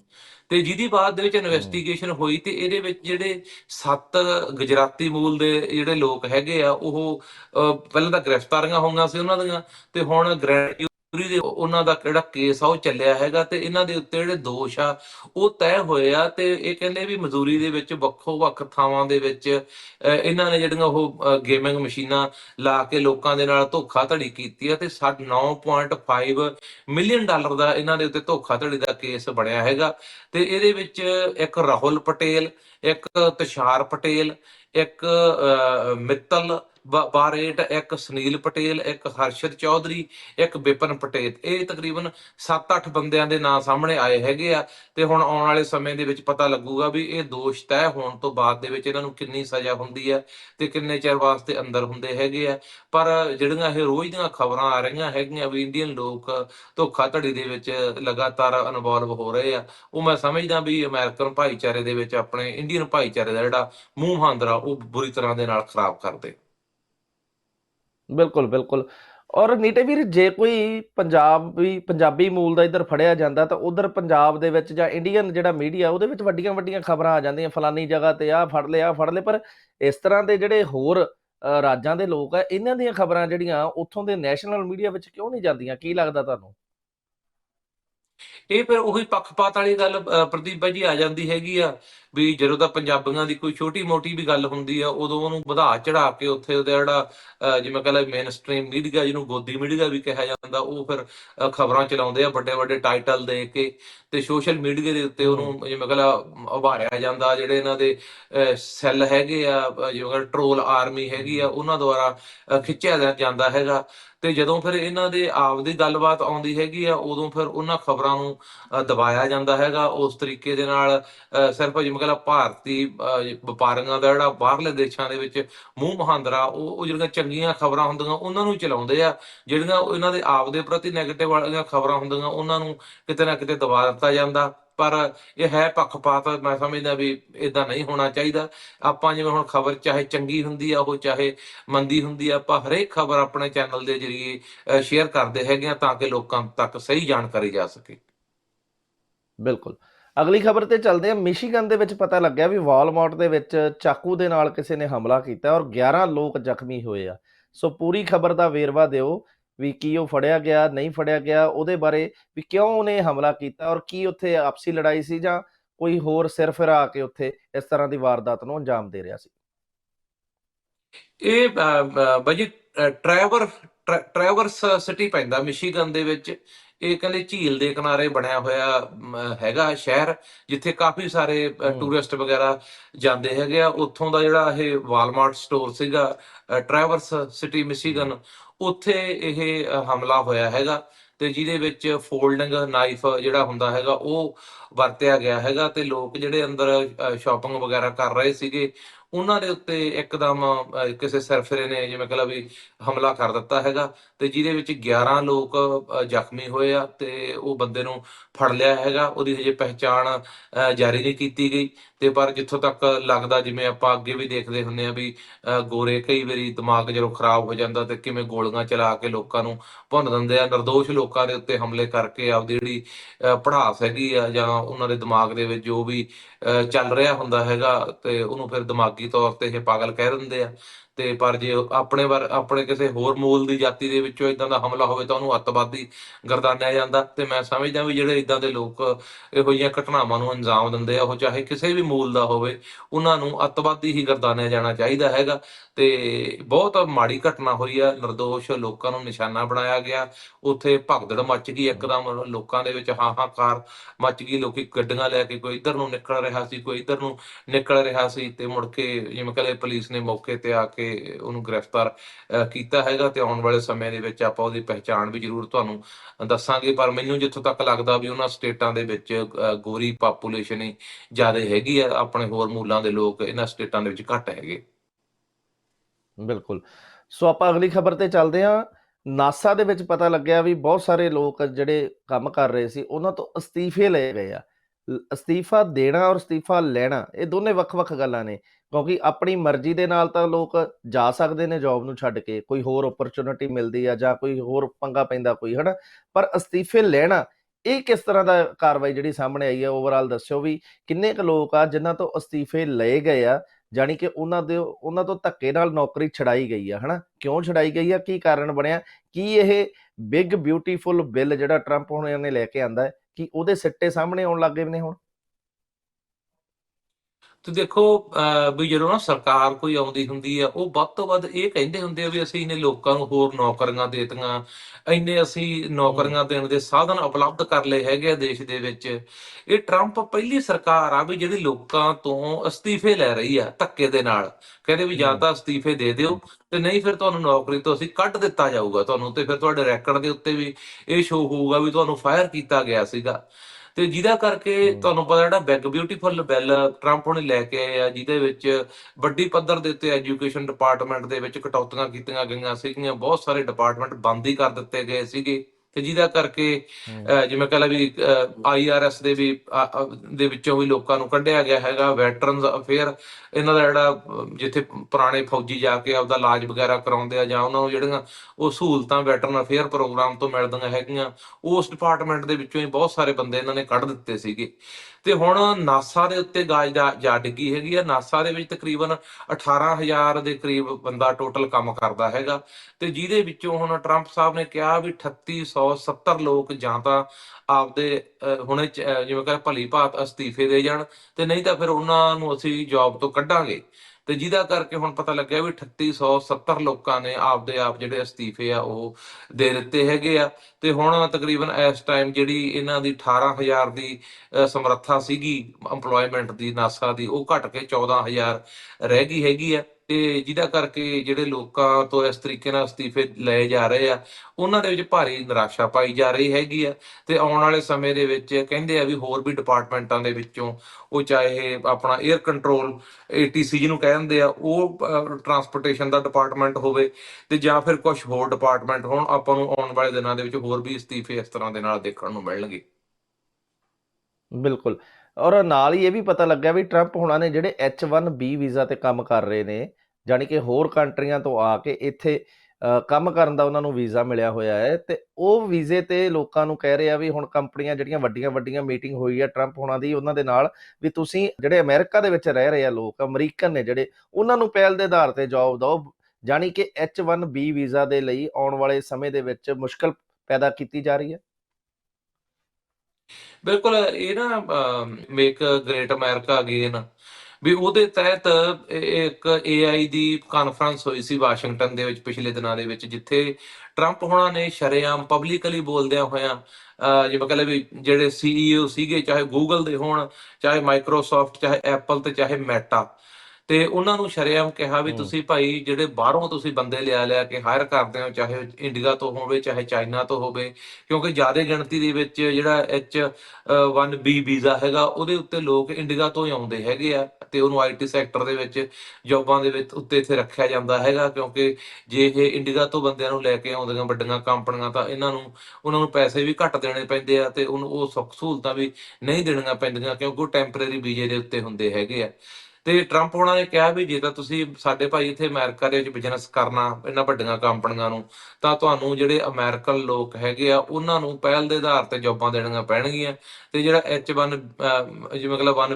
ਤੇ ਜਿਹਦੀ ਬਾਅਦ ਦੇ ਵਿੱਚ ਇਨਵੈਸਟੀਗੇਸ਼ਨ ਹੋਈ ਤੇ ਇਹਦੇ ਵਿੱਚ ਜਿਹੜੇ ਸੱਤ ਗੁਜਰਾਤੀ ਮੂਲ ਦੇ ਜਿਹੜੇ ਲੋਕ ਹੈਗੇ ਆ ਉਹ ਪਹਿਲਾਂ ਤਾਂ ਗ੍ਰਿਫਤਾਰੀਆਂ ਹੋਈਆਂ ਸੀ ਉਹਨਾਂ ਦੀਆਂ ਤੇ ਹੁਣ ਗ੍ਰੈਂਡ ਜੂਰੀ ਦੇ ਉਹਨਾਂ ਦਾ ਕਿਹੜਾ ਕੇਸ ਆ, ਉਹ ਚੱਲਿਆ ਹੈਗਾ ਤੇ ਇਹਨਾਂ ਦੇ ਉੱਤੇ ਜਿਹੜੇ ਦੋਸ਼ ਆ, ਉਹ ਤੈਅ ਹੋਏ ਆ ਤੇ ਇਹ ਕਹਿੰਦੇ ਵੀ ਮਜ਼ਦੂਰੀ ਦੇ ਵਿੱਚ ਵੱਖੋ ਵੱਖ ਥਾਵਾਂ ਦੇ ਵਿੱਚ ਇਹਨਾਂ ਨੇ ਜਿਹੜੀਆਂ ਉਹ ਗੇਮਿੰਗ ਮਸ਼ੀਨਾਂ ਲਾ ਕੇ ਲੋਕਾਂ ਦੇ ਨਾਲ ਧੋਖਾਧੜੀ ਕੀਤੀ ਆ ਤੇ ਸਾ- 9.5 ਮਿਲੀਅਨ ਡਾਲਰ ਦਾ ਇਹਨਾਂ ਦੇ ਉੱਤੇ ਧੋਖਾਧੜੀ ਦਾ ਕੇਸ ਬਣਿਆ ਹੈਗਾ ਤੇ ਇਹਦੇ ਵਿੱਚ ਇੱਕ ਰਾਹੁਲ ਪਟੇਲ ਇੱਕ ਤੁਸ਼ਾਰ ਪਟੇਲ, ਇੱਕ ਮਿੱਤਲ ਬ- ਬਾਰੇਟ ਇੱਕ ਸੁਨੀਲ ਪਟੇਲ, ਇੱਕ ਹਰਸ਼ਦ ਚੌਧਰੀ, ਇੱਕ ਵਿਪਨ ਪਟੇਲ। ਇਹ ਤਕਰੀਬਨ 7-8 ਬੰਦਿਆਂ ਦੇ ਨਾਂ ਸਾਹਮਣੇ ਆਏ ਹੈਗੇ ਆ ਤੇ ਹੁਣ ਆਉਣ ਵਾਲੇ ਸਮੇਂ ਦੇ ਵਿੱਚ ਪਤਾ ਲੱਗੂਗਾ ਵੀ ਇਹ ਦੋਸ਼ ਤੈਅ ਹੋਣ ਤੋਂ ਬਾਅਦ ਦੇ ਵਿੱਚ ਇਹਨਾਂ ਨੂੰ ਕਿੰਨੀ ਸਜ਼ਾ ਹੁੰਦੀ ਹੈ ਤੇ ਕਿੰਨੇ ਚਿਰ ਵਾਸਤੇ ਅੰਦਰ ਹੁੰਦੇ ਹੈਗੇ ਆ। ਪਰ ਜਿਹੜੀਆਂ ਇਹ ਰੋਜ਼ ਦੀਆਂ ਖਬਰਾਂ ਆ ਰਹੀਆਂ ਹੈਗੀਆਂ ਵੀ ਇੰਡੀਅਨ ਲੋਕ ਧੋਖਾਧੜੀ ਦੇ ਵਿੱਚ ਲਗਾਤਾਰ ਇਨਵੋਲਵ ਹੋ ਰਹੇ ਆ, ਉਹ ਮੈਂ ਸਮਝਦਾ ਵੀ ਅਮਰੀਕਨ ਭਾਈਚਾਰੇ ਦੇ ਵਿੱਚ ਆਪਣੇ ਇੰਡੀਅਨ ਭਾਈਚਾਰੇ ਦਾ ਜਿਹੜਾ ਮੂੰਹ ਹਾਂਦਰਾ ਉਹ ਬੁਰੀ ਤਰ੍ਹਾਂ ਦੇ ਨਾਲ ਖਰਾਬ ਕਰਦੇ। ਬਿਲਕੁਲ ਬਿਲਕੁਲ। ਔਰ ਨੀਟੇ ਵੀਰ ਜੇ ਕੋਈ ਪੰਜਾਬੀ ਪੰਜਾਬੀ ਮੂਲ ਦਾ ਇੱਧਰ ਫੜਿਆ ਜਾਂਦਾ ਤਾਂ ਉਧਰ ਪੰਜਾਬ ਦੇ ਵਿੱਚ ਜਾਂ ਇੰਡੀਅਨ ਜਿਹੜਾ ਮੀਡੀਆ ਉਹਦੇ ਵਿੱਚ ਵੱਡੀਆਂ ਵੱਡੀਆਂ ਖਬਰਾਂ ਆ ਜਾਂਦੀਆਂ। ਫਲਾਨੀ ਜਗ੍ਹਾ ਤੇ ਆਹ ਫੜ ਲਿਆ ਫੜ ਲਏ ਪਰ ਇਸ ਤਰ੍ਹਾਂ ਦੇ ਜਿਹੜੇ ਹੋਰ ਰਾਜਾਂ ਦੇ ਲੋਕ ਆ ਇਹਨਾਂ ਦੀਆਂ ਖਬਰਾਂ ਜਿਹੜੀਆਂ ਉੱਥੋਂ ਦੇ ਨੈਸ਼ਨਲ ਮੀਡੀਆ ਵਿੱਚ ਕਿਉਂ ਨਹੀਂ ਜਾਂਦੀਆਂ? ਕੀ ਲੱਗਦਾ ਤੁਹਾਨੂੰ? ਇਹ ਫਿਰ ਉਹੀ ਪੱਖਪਾਤ ਵਾਲੀ ਗੱਲ ਪ੍ਰਦੀਪ ਬਾਈ ਜੀ ਆ ਜਾਂਦੀ ਹੈਗੀ ਆ। ਵੀ ਜਦੋਂ ਤਾਂ ਪੰਜਾਬੀਆਂ ਦੀ ਕੋਈ ਛੋਟੀ ਮੋਟੀ ਵੀ ਗੱਲ ਹੁੰਦੀ ਆ ਉਦੋਂ ਉਹਨੂੰ ਵਧਾ ਚੜਾ ਕੇ ਉੱਥੇ ਉਹਦਾ ਜਿਹੜਾ ਜਿਵੇਂ ਕਹਿੰਦਾ ਮੇਨ ਸਟ੍ਰੀਮ ਮੀਡੀਆ ਜਿਹਨੂੰ ਗੋਦੀ ਮੀਡੀਆ ਵੀ ਕਿਹਾ ਜਾਂਦਾ ਉਹ ਫਿਰ ਖਬਰਾਂ ਚਲਾਉਂਦੇ ਆ ਵੱਡੇ ਵੱਡੇ ਟਾਈਟਲ ਦੇ ਕੇ ਤੇ ਸੋਸ਼ਲ ਮੀਡੀਆ ਦੇ ਉੱਤੇ ਉਹਨੂੰ ਜਿਵੇਂ ਕਹਿੰਦਾ ਉਭਾਰਿਆ ਜਾਂਦਾ ਜਿਹੜੇ ਇਹਨਾਂ ਦੇ ਸੈੱਲ ਹੈਗੇ ਆ ਜਿਵੇਂ ਕਹਿੰਦਾ ਟ੍ਰੋਲ ਆਰਮੀ ਹੈਗੀ ਆ ਉਹਨਾਂ ਦੁਆਰਾ ਖਿੱਚਿਆ ਜਾਂਦਾ ਹੈਗਾ। ਤੇ ਜਦੋਂ ਫਿਰ ਇਹਨਾਂ ਦੇ ਆਪ ਦੀ ਗੱਲਬਾਤ ਆਉਂਦੀ ਹੈਗੀ ਆ ਉਦੋਂ ਫਿਰ ਉਹਨਾਂ ਖਬਰਾਂ ਨੂੰ ਦਬਾਇਆ ਜਾਂਦਾ ਹੈਗਾ। ਉਸ ਤਰੀਕੇ ਦੇ ਨਾਲ ਸਿਰਫ ਜਿਵੇਂ ਕਹਿੰਦਾ ਭਾਰਤੀ ਵਪਾਰੀਆਂ ਦਾ ਜਿਹੜਾ ਬਾਹਰਲੇ ਦੇਸ਼ਾਂ ਦੇ ਵਿੱਚ ਮੂੰਹ ਮਹਾਂਦਰਾ, ਉਹ ਉਹ ਜਿਹੜੀਆਂ ਚੰਗੀਆਂ ਖਬਰਾਂ ਹੁੰਦੀਆਂ, ਉਹਨਾਂ ਨੂੰ ਚਲਾਉਂਦੇ ਆ। ਜਿਹੜੀਆਂ ਇਹਨਾਂ ਦੇ ਆਪ ਦੇ ਪ੍ਰਤੀ 네ਗੇਟਿਵ ਵਾਲੀਆਂ ਖਬਰਾਂ ਹੁੰਦੀਆਂ, ਉਹਨਾਂ ਨੂੰ ਕਿਤੇ ਨਾ ਕਿਤੇ ਦਬਾ ਦਿੱਤਾ ਜਾਂਦਾ। ਪਰ ਇਹ ਹੈ ਪੱਖਪਾਤ, ਮੈਂ ਸਮਝਦਾ ਵੀ ਇਦਾਂ ਨਹੀਂ ਹੋਣਾ ਚਾਹੀਦਾ। ਆਪਾਂ ਜਿਵੇਂ ਹੁਣ ਖਬਰ ਚਾਹੇ ਚੰਗੀ ਹੁੰਦੀ ਆ, ਉਹ ਚਾਹੇ ਮੰਦੀ ਹੁੰਦੀ ਆ, ਆਪਾਂ ਹਰੇਕ ਖਬਰ ਆਪਣੇ ਚੈਨਲ ਦੇ ਜਰੀਏ ਸ਼ੇਅਰ ਕਰਦੇ ਹੈਗੇ ਆ ਤਾਂ ਕਿ ਲੋਕਾਂ ਤੱਕ ਸਹੀ ਜਾਣਕਾਰੀ ਜਾ ਸਕੇ। ਬਿਲਕੁਲ। ਅਗਲੀ ਖਬਰ ਤੇ ਚੱਲਦੇ ਹਾਂ। ਮਿਸ਼ੀਗਨ ਦੇ ਵਿੱਚ ਪਤਾ ਲੱਗਿਆ ਵੀ ਵਾਲਮਾਰਟ ਦੇ ਵਿੱਚ ਚਾਕੂ ਦੇ ਨਾਲ ਕਿਸੇ ਨੇ ਹਮਲਾ ਕੀਤਾ ਔਰ 11 ਲੋਕ ਜ਼ਖਮੀ ਹੋਏ ਆ। ਸੋ ਪੂਰੀ ਖਬਰ ਦਾ ਵੇਰਵਾ ਦਿਓ ਵੀ ਕੀ ਉਹ ਫੜਿਆ ਗਿਆ ਨਹੀਂ ਫੜਿਆ ਗਿਆ ਉਹਦੇ ਬਾਰੇ ਵੀ ਕਿਉਂ ਉਹਨੇ ਹਮਲਾ ਕੀਤਾ ਔਰ ਕੀ ਉੱਥੇ ਆਪਸੀ ਲੜਾਈ ਸੀ ਜਾਂ ਕੋਈ ਹੋਰ ਸਿਰ ਫਿਰਾ ਕੇ ਉੱਥੇ ਇਸ ਤਰ੍ਹਾਂ ਦੀ ਵਾਰਦਾਤ ਨੂੰ ਅੰਜਾਮ ਦੇ ਰਿਹਾ ਸੀ? ਇਹ ਅ, ਅ, ਬਾਜੀ ਟਰੈਵਰ ਟਰੈਵਰਸ ਸਿਟੀ ਪੈਂਦਾ ਮਿਸ਼ੀਗਨ ਦੇ ਵਿੱਚ। ਇਹ ਕਹਿੰਦੇ ਝੀਲ ਦੇ ਕਿਨਾਰੇ ਬਣਿਆ ਹੋਇਆ ਹੈਗਾ ਸ਼ਹਿਰ ਜਿੱਥੇ ਕਾਫੀ ਸਾਰੇ ਟੂਰਿਸਟ ਵਗੈਰਾ ਜਾਂਦੇ ਹੈਗੇ ਆ। ਉੱਥੋਂ ਦਾ ਜਿਹੜਾ ਇਹ ਵਾਲਮਾਰਟ ਸਟੋਰ ਸੀਗਾ ਟਰੈਵਰਸ ਸਿਟੀ ਮਿਸ਼ੀਗਨ ਉੱਥੇ ਇਹ ਹਮਲਾ ਹੋਇਆ ਹੈਗਾ ਤੇ ਜਿਹਦੇ ਵਿੱਚ ਫੋਲਡਿੰਗ ਨਾਈਫ ਜਿਹੜਾ ਹੁੰਦਾ ਹੈਗਾ ਉਹ ਵਰਤਿਆ ਗਿਆ ਹੈਗਾ ਤੇ ਲੋਕ ਜਿਹੜੇ ਅੰਦਰ ਸ਼ਾਪਿੰਗ ਵਗੈਰਾ ਕਰ ਰਹੇ ਸੀਗੇ ਉਹਨਾਂ ਦੇ ਉੱਤੇ ਇੱਕਦਮ ਕਿਸੇ ਸਰਫਰੇ ਨੇ ਜਿਵੇਂ ਕਹਲਾ ਵੀ ਹਮਲਾ ਕਰ ਦਿੱਤਾ ਹੈਗਾ। ਤੇ ਜਿਹਦੇ ਵਿੱਚ 11 ਲੋਕ ਜ਼ਖਮੀ ਹੋਏ ਆ ਤੇ ਉਹ ਬੰਦੇ ਨੂੰ ਫੜ ਲਿਆ ਹੈਗਾ। ਉਹਦੀ ਹਜੇ ਪਹਿਚਾਣ ਜਾਰੀ ਨਹੀਂ ਕੀਤੀ ਗਈ। ਤੇ ਪਰ ਜਿੱਥੋਂ ਤੱਕ ਲੱਗਦਾ ਜਿਵੇਂ ਆਪਾਂ ਅੱਗੇ ਵੀ ਦੇਖਦੇ ਹੁੰਨੇ ਆ ਵੀ ਗੋਰੇ ਕਈ ਵਾਰੀ ਦਿਮਾਗ ਜਦੋਂ ਖਰਾਬ ਹੋ ਜਾਂਦਾ ਤੇ ਕਿਵੇਂ ਗੋਲੀਆਂ ਚਲਾ ਕੇ ਲੋਕਾਂ ਨੂੰ ਭੁੰਨ ਦਿੰਦੇ ਆ। ਨਿਰਦੋਸ਼ ਲੋਕਾਂ ਦੇ ਉੱਤੇ ਹਮਲੇ ਕਰਕੇ ਆਪਦੀ ਜਿਹੜੀ ਅ, ਭੜਾਸ ਹੈਗੀ ਆ ਜਾਂ ਉਹਨਾਂ ਦੇ ਦਿਮਾਗ ਦੇ ਵਿੱਚ ਜੋ ਵੀ ਅ, ਚੱਲ ਰਿਹਾ ਹੁੰਦਾ ਹੈਗਾ ਤੇ ਉਹਨੂੰ ਫਿਰ ਦਿਮਾਗੀ ਤੌਰ ਤੇ ਇਹ ਪਾਗਲ ਕਹਿ ਦਿੰਦੇ ਆ। ਤੇ ਪਰ ਜੇ ਆਪਣੇ ਵਰ, ਆਪਣੇ ਕਿਸੇ ਹੋਰ ਮੂਲ ਦੀ ਜਾਤੀ ਦੇ ਵਿੱਚੋਂ ਇਦਾਂ ਦਾ ਹਮਲਾ ਹੋਵੇ ਤਾਂ ਉਹਨੂੰ ਅੱਤਵਾਦੀ ਗਰਦਾਨਿਆ ਜਾਂਦਾ। ਤੇ ਮੈਂ ਸਮਝਦਾ ਵੀ ਜਿਹੜੇ ਇਦਾਂ ਦੇ ਲੋਕ ਇਹੋ ਜਿਹੀਆਂ ਘਟਨਾਵਾਂ ਨੂੰ ਅੰਜਾਮ ਦਿੰਦੇ ਆ, ਉਹ ਚਾਹੇ ਕਿਸੇ ਵੀ ਮੂਲ ਦਾ ਹੋਵੇ, ਉਹਨਾਂ ਨੂੰ ਅੱਤਵਾਦੀ ਹੀ ਗਰਦਾਨਿਆ ਜਾਣਾ ਚਾਹੀਦਾ ਹੈਗਾ। ਤੇ ਬਹੁਤ ਮਾੜੀ ਘਟਨਾ ਹੋਈ ਆ નિર્ਦੋਸ਼ ਲੋਕਾਂ ਨੂੰ ਨਿਸ਼ਾਨਾ ਬਣਾਇਆ ਗਿਆ। ਉੱਥੇ ਭਗਦੜ ਮੱਚ ਗਈ ਇੱਕਦਮ, ਲੋਕਾਂ ਦੇ ਵਿੱਚ ਹਾਹਾਕਾਰ ਮੱਚ ਗਈ, ਲੋਕੀ ਗੱਡੀਆਂ ਲੈ ਕੇ ਕੋਈ ਇੱਧਰ ਨੂੰ ਨਿਕਲ ਰਿਹਾ ਸੀ, ਕੋਈ ਇੱਧਰ ਨੂੰ ਨਿਕਲ ਰਿਹਾ ਸੀ। ਤੇ ਮੁੜ ਕੇ ਜਿਵੇਂ ਕਹਿੰਦੇ ਪੁਲਿਸ ਨੇ ਮੌਕੇ ਤੇ ਆ ਕੇ ਕੇ ਉਹਨੂੰ ਗ੍ਰਿਫਤਾਰ ਕੀਤਾ ਹੈਗਾ ਤੇ ਆਉਣ ਵਾਲੇ ਸਮੇਂ ਦੇ ਵਿੱਚ ਆਪਾਂ ਉਹਦੀ ਪਹਿਚਾਣ ਵੀ ਜ਼ਰੂਰ ਤੁਹਾਨੂੰ ਦੱਸਾਂਗੇ। ਪਰ ਮੈਨੂੰ ਜਿੱਥੋਂ ਤੱਕ ਲੱਗਦਾ ਵੀ ਉਹਨਾਂ ਸਟੇਟਾਂ ਦੇ ਵਿੱਚ ਗੋਰੀ ਪਾਪੂਲੇਸ਼ਨ ਹੀ ਜ਼ਿਆਦਾ ਹੈਗੀ ਆ, ਆਪਣੇ ਹੋਰ ਮੂਲਾਂ ਦੇ ਲੋਕ ਇਹਨਾਂ ਸਟੇਟਾਂ ਦੇ ਵਿੱਚ ਘੱਟ ਹੈਗੇ। ਬਿਲਕੁਲ। ਸੋ ਆਪਾਂ ਅਗਲੀ ਖਬਰ ਤੇ ਚੱਲਦੇ ਹਾਂ। ਨਾਸਾ ਦੇ ਵਿੱਚ ਪਤਾ ਲੱਗਿਆ ਵੀ ਬਹੁਤ ਸਾਰੇ ਲੋਕ ਜਿਹੜੇ ਕੰਮ ਕਰ ਰਹੇ ਸੀ, ਉਹਨਾਂ ਤੋਂ ਅਸਤੀਫੇ ਲਏ ਗਏ ਆ। ਅਸਤੀਫਾ ਦੇਣਾ ਔਰ ਅਸਤੀਫਾ ਲੈਣਾ, ਇਹ ਦੋਨੇ ਵੱਖ-ਵੱਖ ਗੱਲਾਂ ਨੇ। ਕਿਉਂਕਿ ਆਪਣੀ ਮਰਜ਼ੀ ਦੇ ਨਾਲ ਤਾਂ ਲੋਕ ਜਾ ਸਕਦੇ ਨੇ ਜੌਬ ਨੂੰ ਛੱਡ ਕੇ, ਕੋਈ ਹੋਰ ਓਪਰਚੁਨਿਟੀ ਮਿਲਦੀ ਆ ਜਾਂ ਕੋਈ ਹੋਰ ਪੰਗਾ ਪੈਂਦਾ ਕੋਈ, ਹਨਾ? ਪਰ ਅਸਤੀਫੇ ਲੈਣਾ, ਇਹ ਕਿਸ ਤਰ੍ਹਾਂ ਦਾ ਕਾਰਵਾਈ ਜਿਹੜੀ ਸਾਹਮਣੇ ਆਈ ਹੈ ਓਵਰਆਲ ਦੱਸਿਓ ਵੀ ਕਿੰਨੇ ਕੁ ਲੋਕ ਆ ਜਿਨ੍ਹਾਂ ਤੋਂ ਅਸਤੀਫੇ ਲਏ ਗਏ ਆ, ਜਾਣੀ ਕਿ ਉਹਨਾਂ ਦੇ, ਉਹਨਾਂ ਤੋਂ ਧੱਕੇ ਨਾਲ ਨੌਕਰੀ ਛਡਾਈ ਗਈ ਆ, ਹਨਾ? ਕਿਉਂ ਛਡਾਈ ਗਈ ਆ? ਕੀ ਕਾਰਨ ਬਣਿਆ? ਕੀ ਇਹ ਬਿਗ ਬਿਊਟੀਫੁਲ ਬਿੱਲ ਜਿਹੜਾ ਟਰੰਪ ਹੁਣ ਨੇ ਲੈ ਕੇ ਆਂਦਾ ਹੈ ਕਿ ਉਹਦੇ ਸਿੱਟੇ ਸਾਹਮਣੇ ਆਉਣ ਲੱਗੇ ਨੇ ਹੁਣ? ਤੇ ਦੇਖੋ ਵੀ ਜਦੋਂ ਨਾ ਸਰਕਾਰ ਕੋਈ ਆਉਂਦੀ ਹੁੰਦੀ ਆ ਉਹ ਵੱਧ ਤੋਂ ਵੱਧ ਇਹ ਕਹਿੰਦੇ ਹੁੰਦੇ ਆ ਵੀ ਅਸੀਂ ਇਹਨੇ ਲੋਕਾਂ ਨੂੰ ਹੋਰ ਨੌਕਰੀਆਂ ਦੇਤੀਆਂ ਇੰਨੇ ਅਸੀਂ ਨੌਕਰੀਆਂ ਦੇਣ ਦੇ ਸਾਧਨ ਉਪਲਬਧ ਕਰ ਲਏ ਹੈਗੇ ਆ ਦੇਸ਼ ਦੇ ਵਿੱਚ। ਇਹ ਟਰੰਪ ਪਹਿਲੀ ਸਰਕਾਰ ਆ ਵੀ ਜਿਹੜੀ ਲੋਕਾਂ ਤੋਂ ਅਸਤੀਫੇ ਲੈ ਰਹੀ ਆ ਧੱਕੇ ਦੇ ਨਾਲ। ਕਹਿੰਦੇ ਵੀ ਜਾਂ। ਤਾਂ ਅਸਤੀਫੇ ਦੇ ਦਿਓ ਤੇ ਨਹੀਂ ਫਿਰ ਤੁਹਾਨੂੰ ਨੌਕਰੀ ਤੋਂ ਅਸੀਂ ਕੱਢ ਦਿੱਤਾ ਜਾਊਗਾ ਤੁਹਾਨੂੰ ਤੇ ਫਿਰ ਤੁਹਾਡੇ ਰੈਕੋਰਡ ਦੇ ਉੱਤੇ ਵੀ ਇਹ ਸ਼ੋ ਹੋਊਗਾ ਵੀ ਤੁਹਾਨੂੰ ਫਾਇਰ ਕੀਤਾ ਗਿਆ ਸੀਗਾ। ਤੇ ਜਿਹਦਾ ਕਰਕੇ। ਤੁਹਾਨੂੰ ਪਤਾ ਜਿਹੜਾ ਬਿਗ ਬਿਊਟੀਫੁਲ ਬਿੱਲ ਟਰੰਪ ਹੁਣੇ ਲੈ ਕੇ ਆਏ ਆ ਜਿਹਦੇ ਵਿੱਚ ਵੱਡੀ ਪੱਧਰ ਦੇ ਉੱਤੇ ਐਜੂਕੇਸ਼ਨ ਡਿਪਾਰਟਮੈਂਟ ਦੇ ਵਿੱਚ ਕਟੌਤੀਆਂ ਕੀਤੀਆਂ ਗਈਆਂ ਸੀਗੀਆਂ ਬਹੁਤ ਸਾਰੇ ਡਿਪਾਰਟਮੈਂਟ ਬੰਦ ਹੀ ਕਰ ਦਿੱਤੇ ਗਏ ਸੀਗੇ ਤੇ ਜਿਹਦਾ ਕਰਕੇ ਜਿਵੇਂ ਕਹ ਲਾ ਵੀ ਆਈਆਰਐਸ ਦੇ ਵੀ ਦੇ ਵਿੱਚੋਂ ਵੀ ਲੋਕਾਂ ਨੂੰ ਕੱਢਿਆ ਗਿਆ ਹੈਗਾ ਵੈਟਰਨਸ ਅਫੇਅਰ ਇਹਨਾਂ ਦਾ ਜਿਹੜਾ ਜਿੱਥੇ ਪੁਰਾਣੇ ਫੌਜੀ ਜਾ ਕੇ ਆਪਦਾ ਇਲਾਜ ਵਗੈਰਾ ਕਰਾਉਂਦੇ ਆ ਜਾਂ ਉਹਨਾਂ ਨੂੰ ਜਿਹੜੀਆਂ ਉਹ ਸਹੂਲਤਾਂ ਵੈਟਰਨ ਅਫੇਅਰ ਪ੍ਰੋਗਰਾਮ ਤੋਂ ਮਿਲਦੀਆਂ ਹੈਗੀਆਂ ਉਸ ਡਿਪਾਰਟਮੈਂਟ ਦੇ ਵਿੱਚੋਂ ਹੀ ਬਹੁਤ ਸਾਰੇ ਬੰਦੇ ਇਹਨਾਂ ਨੇ ਕੱਢ ਦਿੱਤੇ ਸੀਗੇ। ਤੇ ਹੁਣ ਨਾਸਾ ਦੇ ਉੱਤੇ ਗਾਜ ਜਾ ਡਿੱਗੀ ਹੈਗੀ ਆ। ਨਾਸਾ ਦੇ ਵਿੱਚ ਤਕਰੀਬਨ 18000 ਦੇ ਕਰੀਬ ਬੰਦਾ ਟੋਟਲ ਕੰਮ ਕਰਦਾ ਹੈਗਾ। ਤੇ ਜਿਹਦੇ ਵਿੱਚੋਂ ਹੁਣ ਟਰੰਪ ਸਾਹਿਬ ਨੇ ਕਿਹਾ ਵੀ 3870 ਲੋਕ ਜਾਂ ਤਾਂ ਆਪਦੇ ਹੁਣੇ ਜਿਵੇਂ ਕਹਿੰਦੇ ਭਲੀ ਭਾਤ ਅਸਤੀਫੇ ਦੇ ਜਾਣ ਤੇ ਨਹੀਂ ਤਾਂ ਫਿਰ ਉਹਨਾਂ ਨੂੰ ਅਸੀਂ ਜੌਬ ਤੋਂ ਕੱਢਾਂਗੇ। ਤੇ ਜਿਹਦਾ ਕਰਕੇ ਹੁਣ ਪਤਾ ਲੱਗਿਆ ਵੀ 3870 ਲੋਕਾਂ ਨੇ ਆਪਦੇ ਆਪ ਜਿਹੜੇ ਅਸਤੀਫੇ ਆ ਉਹ ਦੇ ਦਿੱਤੇ ਹੈਗੇ ਆ। ਤੇ ਹੁਣ ਤਕਰੀਬਨ ਇਸ ਟਾਈਮ ਜਿਹੜੀ ਇਹਨਾਂ ਦੀ 18000 ਦੀ ਸਮਰੱਥਾ ਸੀਗੀ, EMPLOYMENT ਦੀ, ਨਾਸਾ ਦੀ, ਉਹ ਘਟ ਕੇ 14000 ਰਹਿ ਗਈ ਹੈਗੀ ਆ। ਤੇ ਜਿਹਦਾ ਕਰਕੇ ਜਿਹੜੇ ਲੋਕਾਂ ਤੋਂ ਇਸ ਤਰੀਕੇ ਨਾਲ ਅਸਤੀਫੇ ਲਏ ਜਾ ਰਹੇ ਆ, ਉਹਨਾਂ ਦੇ ਵਿੱਚ ਭਾਰੀ ਨਿਰਾਸ਼ਾ ਪਾਈ ਜਾ ਰਹੀ ਹੈਗੀ ਆ ਤੇ ਆਉਣ ਵਾਲੇ ਸਮੇਂ ਦੇ ਵਿੱਚ ਕਹਿੰਦੇ ਆ ਵੀ ਹੋਰ ਵੀ ਡਿਪਾਰਟਮੈਂਟਾਂ ਦੇ ਵਿੱਚੋਂ ਉਹ ਚਾਹੇ ਆਪਣਾ 에ਅਰ ਕੰਟਰੋਲ ਏਟੀਸੀ ਜਿਹਨੂੰ ਕਹਿੰਦੇ ਆ, ਉਹ ਟਰਾਂਸਪੋਰਟੇਸ਼ਨ ਦਾ ਡਿਪਾਰਟਮੈਂਟ ਹੋਵੇ ਤੇ ਜਾਂ ਫਿਰ ਕੁਝ ਹੋਰ ਡਿਪਾਰਟਮੈਂਟ ਹੋਣ, ਆਪਾਂ ਨੂੰ ਆਉਣ ਵਾਲੇ ਦਿਨਾਂ ਦੇ ਵਿੱਚ ਹੋਰ ਵੀ ਅਸਤੀਫੇ ਇਸ ਤਰ੍ਹਾਂ ਦੇ ਨਾਲ ਦੇਖਣ ਨੂੰ ਮਿਲਣਗੇ। ਬਿਲਕੁਲ। ਔਰ ਨਾਲ ਹੀ ਇਹ ਵੀ ਪਤਾ ਲੱਗਿਆ ਵੀ ਟਰੰਪ ਹੁਣਾਂ ਨੇ ਜਿਹੜੇ H1B ਵੀਜ਼ਾ ਤੇ ਕੰਮ ਕਰ ਰਹੇ ਨੇ ਜਾਣੀ ਕਿ ਹੋਰ ਕੰਟਰੀਆਂ ਤੋਂ ਆ ਕੇ ਇੱਥੇ ਕੰਮ ਕਰਨ ਦਾ ਉਹਨਾਂ ਨੂੰ ਵੀਜ਼ਾ ਮਿਲਿਆ ਹੋਇਆ ਹੈ ਤੇ ਉਹ ਵੀਜ਼ੇ ਤੇ ਲੋਕਾਂ ਨੂੰ ਕਹਿ ਰਹੇ ਵੀ ਹੁਣ ਕੰਪਨੀਆਂ ਜਿਹੜੀਆਂ ਵੱਡੀਆਂ ਵੱਡੀਆਂ ਮੀਟਿੰਗ ਹੋਈ ਆ ਟਰੰਪ ਹੁਣਾਂ ਦੀ, ਉਹਨਾਂ ਦੇ ਨਾਲ ਵੀ ਤੁਸੀਂ ਜਿਹੜੇ ਅਮਰੀਕਾ ਦੇ ਵਿੱਚ ਰਹਿ ਰਹੇ ਆ ਲੋਕ, ਅਮਰੀਕਨ ਨੇ ਜਿਹੜੇ, ਉਹਨਾਂ ਨੂੰ ਪਹਿਲ ਦੇ ਆਧਾਰ ਤੇ ਜੌਬ ਦਿਓ, ਜਾਣੀ ਕਿ H1B ਵੀਜ਼ਾ ਦੇ ਲਈ ਆਉਣ ਵਾਲੇ ਸਮੇਂ ਦੇ ਵਿੱਚ ਮੁਸ਼ਕਲ ਪੈਦਾ ਕੀਤੀ ਜਾ ਰਹੀ ਹੈ। ਬਿਲਕੁਲ, ਇਹ ਨਾ ਮੇਕ ਗ੍ਰੇਟ ਅਮਰੀਕਾ ਅਗੇਨ ਵੀ ਉਹਦੇ ਤਹਿਤ ਇਹ- ਇੱਕ AI ਦੀ ਕਾਨਫਰੰਸ ਹੋਈ ਸੀ ਵਾਸ਼ਿੰਗਟਨ ਦੇ ਵਿੱਚ ਪਿਛਲੇ ਦਿਨਾਂ ਦੇ ਵਿੱਚ, ਜਿੱਥੇ ਟਰੰਪ ਹੋਣਾ ਨੇ ਸ਼ਰੇਆਮ ਪਬਲਿਕਲੀ ਬੋਲਦਿਆਂ ਹੋਇਆਂ ਜਿਵੇਂ ਕਹਿੰਦੇ ਵੀ ਜਿਹੜੇ CEO ਸੀਗੇ, ਚਾਹੇ ਗੂਗਲ ਦੇ ਹੋਣ, ਚਾਹੇ ਮਾਈਕਰੋਸਾਫਟ ਚਾਹੇ ਐਪਲ ਤੇ ਚਾਹੇ ਮੈਟਾ ਤੇ ਉਹਨਾਂ ਨੂੰ ਸ਼ਰੇਆਮ ਕਿਹਾ ਵੀ। ਤੁਸੀਂ ਭਾਈ ਜਿਹੜੇ ਬਾਹਰੋਂ ਤੁਸੀਂ ਬੰਦੇ ਲਿਆ ਲਿਆ ਕੇ ਹਾਇਰ ਕਰਦੇ ਹੋ ਚਾਹੇ ਇੰਡੀਆ ਤੋਂ ਹੋਵੇ ਚਾਹੇ ਚਾਈਨਾ ਤੋਂ ਹੋਵੇ ਕਿਉਂਕਿ ਜ਼ਿਆਦਾ ਗਿਣਤੀ ਦੇ ਵਿੱਚ ਜਿਹੜਾ H1B ਵੀਜ਼ਾ ਹੈਗਾ ਉਹਦੇ ਉੱਤੇ ਲੋਕ ਇੰਡੀਆ ਤੋਂ ਹੀ ਆਉਂਦੇ ਹੈਗੇ ਆ ਤੇ ਉਹਨੂੰ ਆਈਟੀ ਸੈਕਟਰ ਦੇ ਵਿੱਚ ਜੌਬਾਂ ਦੇ ਵਿੱਚ ਉੱਤੇ ਇੱਥੇ ਰੱਖਿਆ ਜਾਂਦਾ ਹੈਗਾ ਕਿਉਂਕਿ ਜੇ ਇਹ ਇੰਡੀਆ ਤੋਂ ਬੰਦਿਆਂ ਨੂੰ ਲੈ ਕੇ ਆਉਂਦੀਆਂ ਵੱਡੀਆਂ ਕੰਪਨੀਆਂ ਤਾਂ ਇਹਨਾਂ ਨੂੰ ਉਹਨਾਂ ਨੂੰ ਪੈਸੇ ਵੀ ਘੱਟ ਦੇਣੇ ਪੈਂਦੇ ਆ ਤੇ ਉਹਨੂੰ ਉਹ ਸੁੱਖ ਸਹੂਲਤਾਂ ਵੀ ਨਹੀਂ ਦੇਣੀਆਂ ਪੈਂਦੀਆਂ ਕਿਉਂਕਿ ਉਹ ਟੈਂਪਰੇਰੀ ਵੀਜ਼ੇ ਦੇ ਉੱਤੇ ਹੁੰਦੇ ਹੈਗੇ ਆ ਤੇ ਟਰੰਪ ਉਹਨਾਂ ਨੇ ਕਿਹਾ ਵੀ ਜੇ ਤਾਂ ਤੁਸੀਂ ਸਾਡੇ ਭਾਈ ਇੱਥੇ ਅਮਰੀਕਾ ਦੇ ਵਿੱਚ ਬਿਜ਼ਨਸ ਕਰਨਾ ਇਹਨਾਂ ਵੱਡੀਆਂ ਕੰਪਨੀਆਂ ਨੂੰ ਤਾਂ ਤੁਹਾਨੂੰ ਜਿਹੜੇ ਅਮਰੀਕਨ ਲੋਕ ਹੈਗੇ ਆ ਉਹਨਾਂ ਨੂੰ ਪਹਿਲ ਦੇ ਆਧਾਰ ਤੇ ਜੌਬਾਂ ਦੇਣੀਆਂ ਪੈਣਗੀਆਂ। ਤੇ ਜਿਹੜਾ H1 ਅਹ, ਜਿਵੇਂ ਮਤਲਬ 1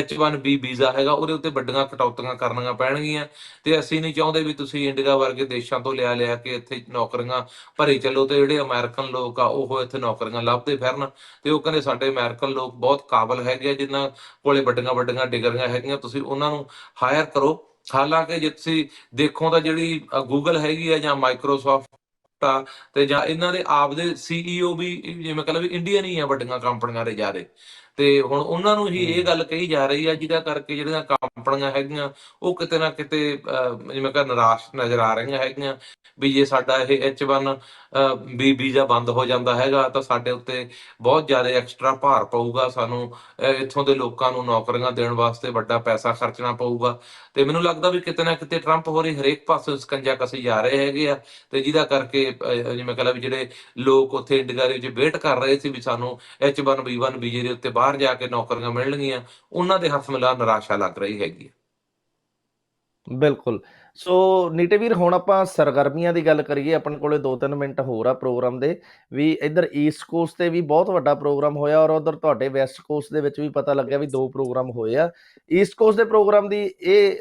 H1B ਵੀਜ਼ਾ ਹੈਗਾ ਉਹਦੇ ਉੱਤੇ ਵੱਡੀਆਂ ਕਟੌਤੀਆਂ ਕਰਨੀਆਂ ਪੈਣਗੀਆਂ। ਤੇ ਅਸੀਂ ਨਹੀਂ ਚਾਹੁੰਦੇ ਵੀ ਤੁਸੀਂ ਇੰਡੀਆ ਵਰਗੇ ਦੇਸ਼ਾਂ ਤੋਂ ਲਿਆ ਲਿਆ ਕੇ ਇੱਥੇ ਨੌਕਰੀਆਂ ਭਰੇ ਚੱਲੋ ਤੇ ਜਿਹੜੇ ਅਮਰੀਕਨ ਲੋਕ ਆ ਉਹ ਇੱਥੇ ਨੌਕਰੀਆਂ ਲੱਭਦੇ ਫਿਰਨ। ਤੇ ਉਹ ਕਹਿੰਦੇ ਸਾਡੇ ਅਮਰੀਕਨ ਲੋਕ ਬਹੁਤ ਕਾਬਲ ਹੈਗੇ ਆ ਜਿਨ੍ਹਾਂ ਕੋਲੇ ਵੱਡੀਆਂ ਵੱਡੀਆਂ ਡਿਗਰੀਆਂ ਹੈਗੀਆਂ ਤੁਸੀਂ ਉਹਨਾਂ ਨੂੰ ਹਾਇਰ ਕਰੋ। ਹਾਲਾਂਕਿ ਜੇ ਤੁਸੀਂ ਦੇਖੋ ਤਾਂ ਜਿਹੜੀ ਗੂਗਲ ਹੈਗੀ ਆ ਜਾਂ ਮਾਈਕਰੋਸਾਫਟ ਮੋਟਾ ਤੇ ਜਾਂ ਇਹਨਾਂ ਦੇ ਆਪ ਦੇ ਸੀਈਓ ਵੀ ਜਿਵੇਂ ਕਹ ਲਓ ਵੀ ਇੰਡੀਅਨ ਹੀ ਆ ਵੱਡੀਆਂ ਕੰਪਨੀਆਂ ਦੇ ਜਿਆਦੇ। ਤੇ ਹੁਣ ਉਹਨਾਂ ਨੂੰ ਹੀ ਇਹ ਗੱਲ ਕਹੀ ਜਾ ਰਹੀ ਆ ਜਿਹਦਾ ਕਰਕੇ ਜਿਹੜੀਆਂ ਕੰਪਨੀਆਂ ਹੈਗੀਆਂ ਉਹ ਕਿਤੇ ਨਾ ਕਿਤੇ ਜਿਵੇਂ ਕਿ ਨਿਰਾਸ਼ ਨਜ਼ਰ ਆ ਰਹੀਆਂ ਹੈਗੀਆਂ। ਵੀ ਜੇ ਸਾਡਾ ਇਹ H1 ਵੀ ਵੀਜ਼ਾ ਬੰਦ ਹੋ ਜਾਂਦਾ ਹੈਗਾ ਤਾਂ ਸਾਡੇ ਉੱਤੇ ਬਹੁਤ ਜ਼ਿਆਦਾ ਐਕਸਟਰਾ ਭਾਰ ਪਊਗਾ ਸਾਨੂੰ ਇੱਥੋਂ ਦੇ ਲੋਕਾਂ ਨੂੰ ਨੌਕਰੀਆਂ ਦੇਣ ਵਾਸਤੇ ਵੱਡਾ ਪੈਸਾ ਖਰਚਣਾ ਪਊਗਾ। ਤੇ ਮੈਨੂੰ ਲੱਗਦਾ ਵੀ ਕਿਤੇ ਨਾ ਕਿਤੇ ਟਰੰਪ ਹੋਰੀ ਹਰੇਕ ਪਾਸੇ ਸਕੰਜਾ ਕਸੀ ਜਾ ਰਹੇ ਹੈਗੇ ਆ ਤੇ ਜਿਹਦਾ ਕਰਕੇ ਜਿਵੇਂ ਕਹ ਲਾ ਵੀ ਜਿਹੜੇ ਲੋਕ ਉੱਥੇ ਇੰਡੀਆ ਦੇ ਵਿੱਚ ਵੇਟ ਕਰ ਰਹੇ ਸੀ ਵੀ ਸਾਨੂੰ H1B1 ਵੀਜ਼ੇ ਦੇ ਉੱਤੇ ਬਾਹਰ ਜਾ ਕੇ ਨੌਕਰੀਆਂ ਮਿਲਣਗੀਆਂ, ਉਹਨਾਂ ਦੇ ਹੱਥ ਮਿਲਾ ਨਿਰਾਸ਼ਾ ਲੱਗ ਰਹੀ ਹੈਗੀ ਬਿਲਕੁਲ। ਸੋ ਨੀਟੇ ਵੀਰ, ਹੁਣ ਆਪਾਂ ਸਰਗਰਮੀਆਂ ਦੀ ਗੱਲ ਕਰੀਏ, ਆਪਣੇ ਕੋਲੇ 2-3 ਮਿੰਟ ਹੋਰ ਆ ਪ੍ਰੋਗਰਾਮ ਦੇ। ਵੀ ਇੱਧਰ ਈਸਟ ਕੋਸਟ ਤੇ ਵੀ ਬਹੁਤ ਵੱਡਾ ਪ੍ਰੋਗਰਾਮ ਹੋਇਆ ਔਰ ਉਧਰ ਤੁਹਾਡੇ ਵੈਸਟ ਕੋਸਟ ਦੇ ਵਿੱਚ ਵੀ ਪਤਾ ਲੱਗਿਆ ਵੀ ਦੋ ਪ੍ਰੋਗਰਾਮ ਹੋਏ ਆ। ਈਸਟ ਕੋਸਟ ਦੇ ਪ੍ਰੋਗਰਾਮ ਦੀ ਇਹ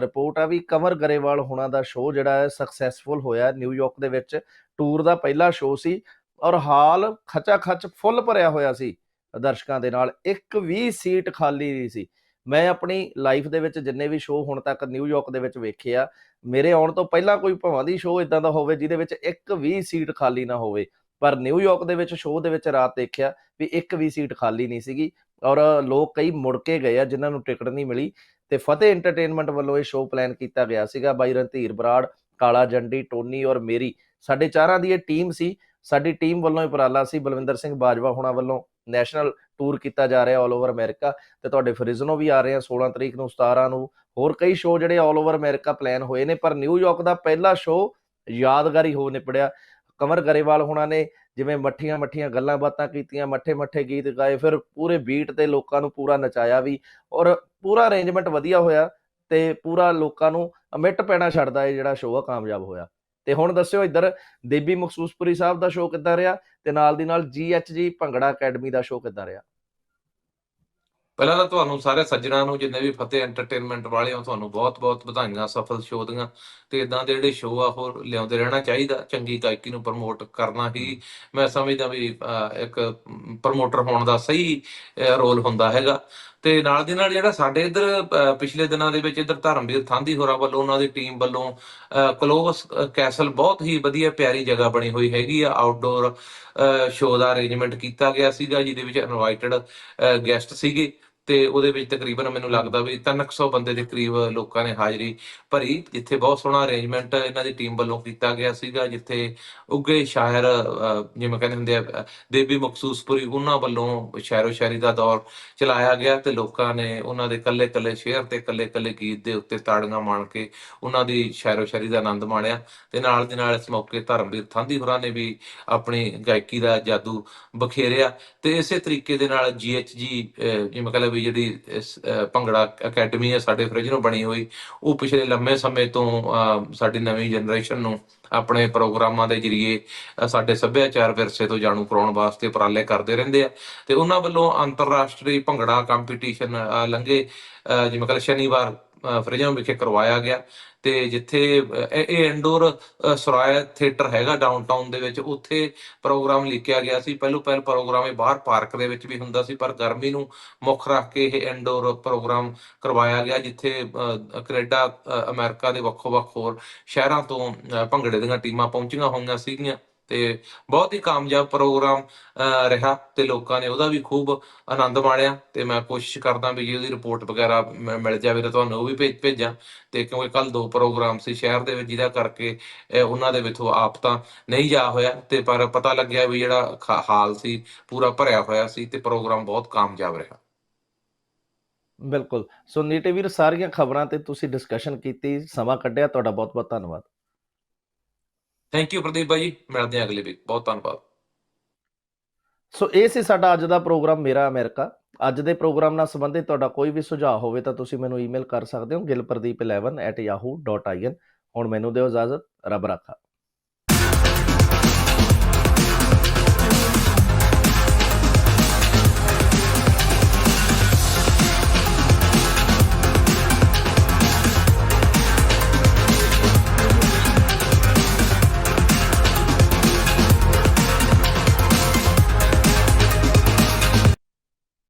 ਰਿਪੋਰਟ ਆ ਵੀ ਕਮਰ ਗਰੇਵਾਲ ਹੋਣਾ ਦਾ ਸ਼ੋਅ ਜਿਹੜਾ ਹੈ ਸਕਸੈਸਫੁਲ ਹੋਇਆ ਨਿਊਯਾਰਕ ਦੇ ਵਿੱਚ। ਟੂਰ ਦਾ ਪਹਿਲਾ ਸ਼ੋਅ ਸੀ ਔਰ ਹਾਲ ਖਚਾ ਖਚ ਫੁੱਲ ਭਰਿਆ ਹੋਇਆ ਸੀ ਦਰਸ਼ਕਾਂ ਦੇ ਨਾਲ। ਇੱਕ ਵੀ ਸੀਟ ਖਾਲੀ ਨਹੀਂ ਸੀ। ਮੈਂ ਆਪਣੀ ਲਾਈਫ ਦੇ ਵਿੱਚ ਜਿੰਨੇ ਵੀ ਸ਼ੋਅ ਹੁਣ ਤੱਕ ਨਿਊਯਾਰਕ ਦੇ ਵਿੱਚ ਵੇਖੇ ਆ, ਮੇਰੇ ਆਉਣ ਤੋਂ ਪਹਿਲਾਂ ਕੋਈ ਭਵਾਂ ਦੀ ਸ਼ੋਅ ਇਦਾਂ ਦਾ ਹੋਵੇ ਜਿਹਦੇ ਵਿੱਚ ਇੱਕ ਵੀ ਸੀਟ ਖਾਲੀ ਨਾ ਹੋਵੇ। ਪਰ ਨਿਊਯਾਰਕ ਦੇ ਵਿੱਚ ਸ਼ੋਅ ਦੇ ਵਿੱਚ ਰਾਤ ਦੇਖਿਆ ਵੀ ਇੱਕ ਵੀ ਸੀਟ ਖਾਲੀ ਨਹੀਂ ਸੀਗੀ ਔਰ ਲੋਕ ਕਈ ਮੁੜ ਕੇ ਗਏ ਆ ਜਿਨ੍ਹਾਂ ਨੂੰ ਟਿਕਟ ਨਹੀਂ ਮਿਲੀ ਤੇ ਫਤਿਹ ਐਂਟਰਟੇਨਮੈਂਟ ਵੱਲੋਂ ਇਹ ਸ਼ੋਅ ਪਲਾਨ ਕੀਤਾ ਗਿਆ ਸੀਗਾ। ਬਾਈ ਰਣਧੀਰ ਬਰਾੜ, ਕਾਲਾ ਜੰਡੀ, ਟੋਨੀ ਔਰ ਮੇਰੀ। ਸਾਡੇ ਚਾਰਾਂ ਦੀ ਇਹ ਟੀਮ ਸੀ। ਸਾਡੀ ਟੀਮ ਵੱਲੋਂ ਇਹ ਉਪਰਾਲਾ ਸੀ। ਬਲਵਿੰਦਰ ਸਿੰਘ ਬਾਜਵਾ ਹੁਣਾਂ ਵੱਲੋਂ ਨੈਸ਼ਨਲ ਟੂਰ ਕੀਤਾ ਜਾ ਰਿਹਾ ਆਲ ਓਵਰ ਅਮਰੀਕਾ ਤੇ ਤੁਹਾਡੇ ਫਰਿਜ਼ਨੋ ਵੀ ਆ ਰਹੇ ਆ 16 ਤਰੀਕ ਨੂੰ 17 ਨੂੰ, ਹੋਰ ਕਈ ਸ਼ੋਅ ਜਿਹੜੇ ਆਲ ਓਵਰ ਅਮਰੀਕਾ ਪਲਾਨ ਹੋਏ ਨੇ, ਪਰ ਨਿਊਯਾਰਕ ਦਾ ਪਹਿਲਾ ਸ਼ੋਅ ਯਾਦਗਾਰੀ ਹੋ ਨਿਪੜਿਆ। ਕਮਰ ਗਰੇਵਾਲ ਹੁਣਾਂ ਨੇ ਜਿਵੇਂ ਮੱਠੀਆਂ ਮੱਠੀਆਂ ਗੱਲਾਂ ਬਾਤਾਂ ਕੀਤੀਆਂ, ਮੱਠੇ ਮੱਠੇ ਗੀਤ ਗਾਏ, ਫਿਰ ਪੂਰੇ ਬੀਟ ਤੇ ਲੋਕਾਂ ਨੂੰ ਪੂਰਾ ਨਚਾਇਆ ਵੀ ਔਰ ਪੂਰਾ ਅਰੇਂਜਮੈਂਟ ਵਧੀਆ ਹੋਇਆ ਤੇ ਪੂਰਾ ਲੋਕਾਂ ਨੂੰ ਮਿੱਟ ਪੈਣਾ ਛੱਡਦਾ ਇਹ ਜਿਹੜਾ ਸ਼ੋਅ ਆ, ਕਾਮਯਾਬ ਹੋਇਆ। ਤੇ ਹੁਣ ਦੱਸਿਓ ਇੱਧਰ ਦੇਬੀ ਮਖਸੂਸਪੁਰੀ ਸਾਹਿਬ ਦਾ ਸ਼ੋਅ ਕਿੱਦਾਂ ਰਿਹਾ ਤੇ ਨਾਲ ਦੀ ਨਾਲ ਜੀਐਚਜੀ ਭੰਗੜਾ ਅਕੈਡਮੀ ਦਾ ਸ਼ੋਅ ਕਿੱਦਾਂ ਰਿਹਾ? ਪਹਿਲਾਂ ਤਾਂ ਤੁਹਾਨੂੰ ਸਾਰੇ ਸੱਜਣਾਂ ਨੂੰ ਜਿੰਨੇ ਵੀ ਫਤਿਹ ਐਂਟਰਟੇਨਮੈਂਟ ਵਾਲੇ ਹੋ ਤੁਹਾਨੂੰ ਬਹੁਤ-ਬਹੁਤ ਵਧਾਈਆਂ ਸਫਲ ਸ਼ੋਅ ਦੀਆਂ। ਤੇ ਇਦਾਂ ਦੇ ਜਿਹੜੇ ਸ਼ੋਅ ਆ ਹੋਰ ਲਿਆਉਂਦੇ ਰਹਿਣਾ ਚਾਹੀਦਾ ਚੰਗੀ ਗਾਇਕੀ ਨੂੰ ਪ੍ਰਮੋਟ ਕਰਨਾ ਹੀ। ਮੈਂ ਸਮਝਦਾ ਵੀ ਇੱਕ ਪ੍ਰਮੋਟਰ ਹੋਣ ਦਾ ਸਹੀ ਰੋਲ ਹੁੰਦਾ ਹੈਗਾ। ਤੇ ਨਾਲ ਦੀ ਨਾਲ ਜਿਹੜਾ ਸਾਡੇ ਇੱਧਰ ਪਿਛਲੇ ਦਿਨਾਂ ਦੇ ਵਿੱਚ ਇੱਧਰ ਧਰਮਵੀਰ ਥਾਂਦੀ ਹੋਰਾਂ ਵੱਲੋਂ, ਉਹਨਾਂ ਦੀ ਟੀਮ ਵੱਲੋਂ ਕਲੋਸ ਕੈਸਲ ਬਹੁਤ ਹੀ ਵਧੀਆ ਪਿਆਰੀ ਜਗ੍ਹਾ ਬਣੀ ਹੋਈ ਹੈਗੀ ਆ ਆਊਟਡੋਰ ਸ਼ੋਅ ਦਾ ਅਰੇਂਜਮੈਂਟ ਕੀਤਾ ਗਿਆ ਸੀਗਾ, ਜਿਹਦੇ ਵਿੱਚ ਇਨਵਾਈਟਡ ਗੈਸਟ ਸੀਗੇ। ਤੇ ਉਹਦੇ ਵਿੱਚ ਤਕਰੀਬਨ ਮੈਨੂੰ ਲੱਗਦਾ ਵੀ 300 ਬੰਦੇ ਦੇ ਕਰੀਬ ਲੋਕਾਂ ਨੇ ਹਾਜ਼ਰੀ ਭਰੀ ਜਿੱਥੇ ਬਹੁਤ ਸੋਹਣਾ ਅਰੇਂਜਮੈਂਟ ਇਹਨਾਂ ਦੀ ਟੀਮ ਵੱਲੋਂ ਕੀਤਾ ਗਿਆ ਸੀਗਾ ਜਿੱਥੇ ਉੱਗੇ ਸ਼ਾਇਰ ਜਿਵੇਂ ਕਹਿੰਦੇ ਹੁੰਦੇ ਆ ਅਹ, ਮਖਸੂਸਪੁਰੀ ਉਹਨਾਂ ਵੱਲੋਂ ਸ਼ਾਇਰੋ ਸ਼ਾਇਰੀ ਦਾ ਦੌਰ ਚਲਾਇਆ ਗਿਆ ਤੇ ਲੋਕਾਂ ਨੇ ਉਹਨਾਂ ਦੇ ਕੱਲੇ-ਕੱਲੇ ਸ਼ੇਅਰ ਤੇ ਕੱਲੇ-ਕੱਲੇ ਗੀਤ ਦੇ ਉੱਤੇ ਤਾੜੀਆਂ ਮਾਣ ਕੇ ਉਹਨਾਂ ਦੀ ਸ਼ਾਇਰੋ ਸ਼ਾਇਰੀ ਦਾ ਆਨੰਦ ਮਾਣਿਆ ਤੇ ਨਾਲ ਦੇ ਨਾਲ ਇਸ ਮੌਕੇ ਧਰਮਵੀਰ ਥਾਂਦੀ ਹੋਰਾਂ ਨੇ ਵੀ ਆਪਣੀ ਗਾਇਕੀ ਦਾ ਜਾਦੂ ਬਖੇਰਿਆ ਤੇ ਇਸੇ ਤਰੀਕੇ ਦੇ ਨਾਲ ਜੀਐਚਜੀ ਜਿਵੇਂ ਕਹਿੰਦੇ ਵੀ ਜਿਹੜੀ ਇਸ, ਭੰਗੜਾ ਅਕੈਡਮੀ ਹੈ ਸਾਡੇ ਫਰਿਜਨੋਂ ਬਣੀ ਹੋਈ ਉਹ ਪਿਛਲੇ ਲੰਮੇ ਸਮੇਂ ਤੋਂ ਸਾਡੀ ਨਵੀਂ ਜਨਰੇਸ਼ਨ ਨੂੰ ਆਪਣੇ ਪ੍ਰੋਗਰਾਮਾਂ ਦੇ ਜ਼ਰੀਏ ਸਾਡੇ ਸੱਭਿਆਚਾਰ ਵਿਰਸੇ ਤੋਂ ਜਾਣੂ ਕਰਾਉਣ ਵਾਸਤੇ ਉਪਰਾਲੇ ਕਰਦੇ ਰਹਿੰਦੇ ਆ। ਤੇ ਉਹਨਾਂ ਵੱਲੋਂ ਅੰਤਰਰਾਸ਼ਟਰੀ ਭੰਗੜਾ ਕੰਪੀਟੀਸ਼ਨ ਲੰਘੇ ਅਹ, ਜਿਵੇਂ ਕੱਲ ਸ਼ਨੀਵਾਰ ਅਹ, ਵਿਖੇ ਕਰਵਾਇਆ ਗਿਆ। ਤੇ ਜਿੱਥੇ ਇਹ ਇਹ ਇੰਡੋਰ ਸਰਾਇਆ ਥੀਏਟਰ ਹੈਗਾ ਡਾਊਨਟਾਊਨ ਦੇ ਵਿੱਚ ਉੱਥੇ ਪ੍ਰੋਗਰਾਮ ਲਿਖਿਆ ਗਿਆ ਸੀ। ਪਹਿਲੋ ਪਹਿਲ ਪ੍ਰੋਗਰਾਮ ਇਹ ਬਾਹਰ ਪਾਰਕ ਦੇ ਵਿੱਚ ਵੀ ਹੁੰਦਾ ਸੀ ਪਰ ਗਰਮੀ ਨੂੰ ਮੁੱਖ ਰੱਖ ਕੇ ਇਹ ਇੰਡੋਰ ਪ੍ਰੋਗਰਾਮ ਕਰਵਾਇਆ ਗਿਆ ਜਿੱਥੇ ਅਹ, ਕੈਨੇਡਾ ਅਮਰੀਕਾ ਦੇ ਵੱਖੋ-ਵੱਖ ਹੋਰ ਸ਼ਹਿਰਾਂ ਤੋਂ ਭੰਗੜੇ ਦੀਆਂ ਟੀਮਾਂ ਪਹੁੰਚੀਆਂ ਹੋਈਆਂ ਸੀਗੀਆਂ। ਤੇ ਬਹੁਤ ਹੀ ਕਾਮਯਾਬ ਪ੍ਰੋਗਰਾਮ ਰਿਹਾ ਤੇ ਲੋਕਾਂ ਨੇ ਉਹਦਾ ਵੀ ਖੂਬ ਆਨੰਦ ਮਾਣਿਆ ਤੇ ਮੈਂ ਕੋਸ਼ਿਸ਼ ਕਰਦਾ ਵੀ ਜੇ ਰਿਪੋਰਟ ਵਗੈਰਾ ਮ- ਮਿਲ ਜਾਵੇ ਤਾਂ ਤੁਹਾਨੂੰ ਉਹ ਵੀ ਭੇਜ, ਭੇਜਾਂ ਤੇ ਕਿਉਂਕਿ ਕੱਲ ਦੋ ਪ੍ਰੋਗਰਾਮ ਸੀ ਸ਼ਹਿਰ ਦੇ ਵਿੱਚ ਜਿਹਦਾ ਕਰਕੇ ਉਹਨਾਂ ਦੇ ਵਿੱਚੋਂ ਆਪ ਤਾਂ ਨਹੀਂ ਜਾ ਹੋਇਆ ਤੇ ਪਰ ਪਤਾ ਲੱਗਿਆ ਵੀ ਜਿਹੜਾ ਹਾਲ ਸੀ ਪੂਰਾ ਭਰਿਆ ਹੋਇਆ ਸੀ ਤੇ ਪ੍ਰੋਗਰਾਮ ਬਹੁਤ ਕਾਮਯਾਬ ਰਿਹਾ। ਬਿਲਕੁਲ। ਸੋ ਨੀਟੇ ਵੀਰ, ਸਾਰੀਆਂ ਖਬਰਾਂ ਤੇ ਤੁਸੀਂ ਡਿਸਕਸ਼ਨ ਕੀਤੀ, ਸਮਾਂ ਕੱਢਿਆ, ਤੁਹਾਡਾ ਬਹੁਤ ਬਹੁਤ ਧੰਨਵਾਦ। ਥੈਂਕ ਯੂ ਪ੍ਰਦੀਪ ਭਾਈ ਮਿਲਦੇ ਹਾਂ ਅਗਲੇ ਵੀਕ ਬਹੁਤ ਧੰਨਵਾਦ। ਸੋ ਇਹ ਸੀ ਸਾਡਾ ਅੱਜ ਦਾ ਪ੍ਰੋਗਰਾਮ ਮੇਰਾ ਅਮਰੀਕਾ। ਅੱਜ ਦੇ ਪ੍ਰੋਗਰਾਮ ਨਾਲ ਸੰਬੰਧਿਤ ਤੁਹਾਡਾ ਕੋਈ ਵੀ ਸੁਝਾਅ ਹੋਵੇ ਤਾਂ ਤੁਸੀਂ ਮੈਨੂੰ ਈਮੇਲ ਕਰ ਸਕਦੇ ਹੋ gilpradeep11@yahoo.in ਹੁਣ ਮੈਨੂੰ ਦਿਓ ਇਜਾਜ਼ਤ। ਰੱਬ ਰਾਖਾ।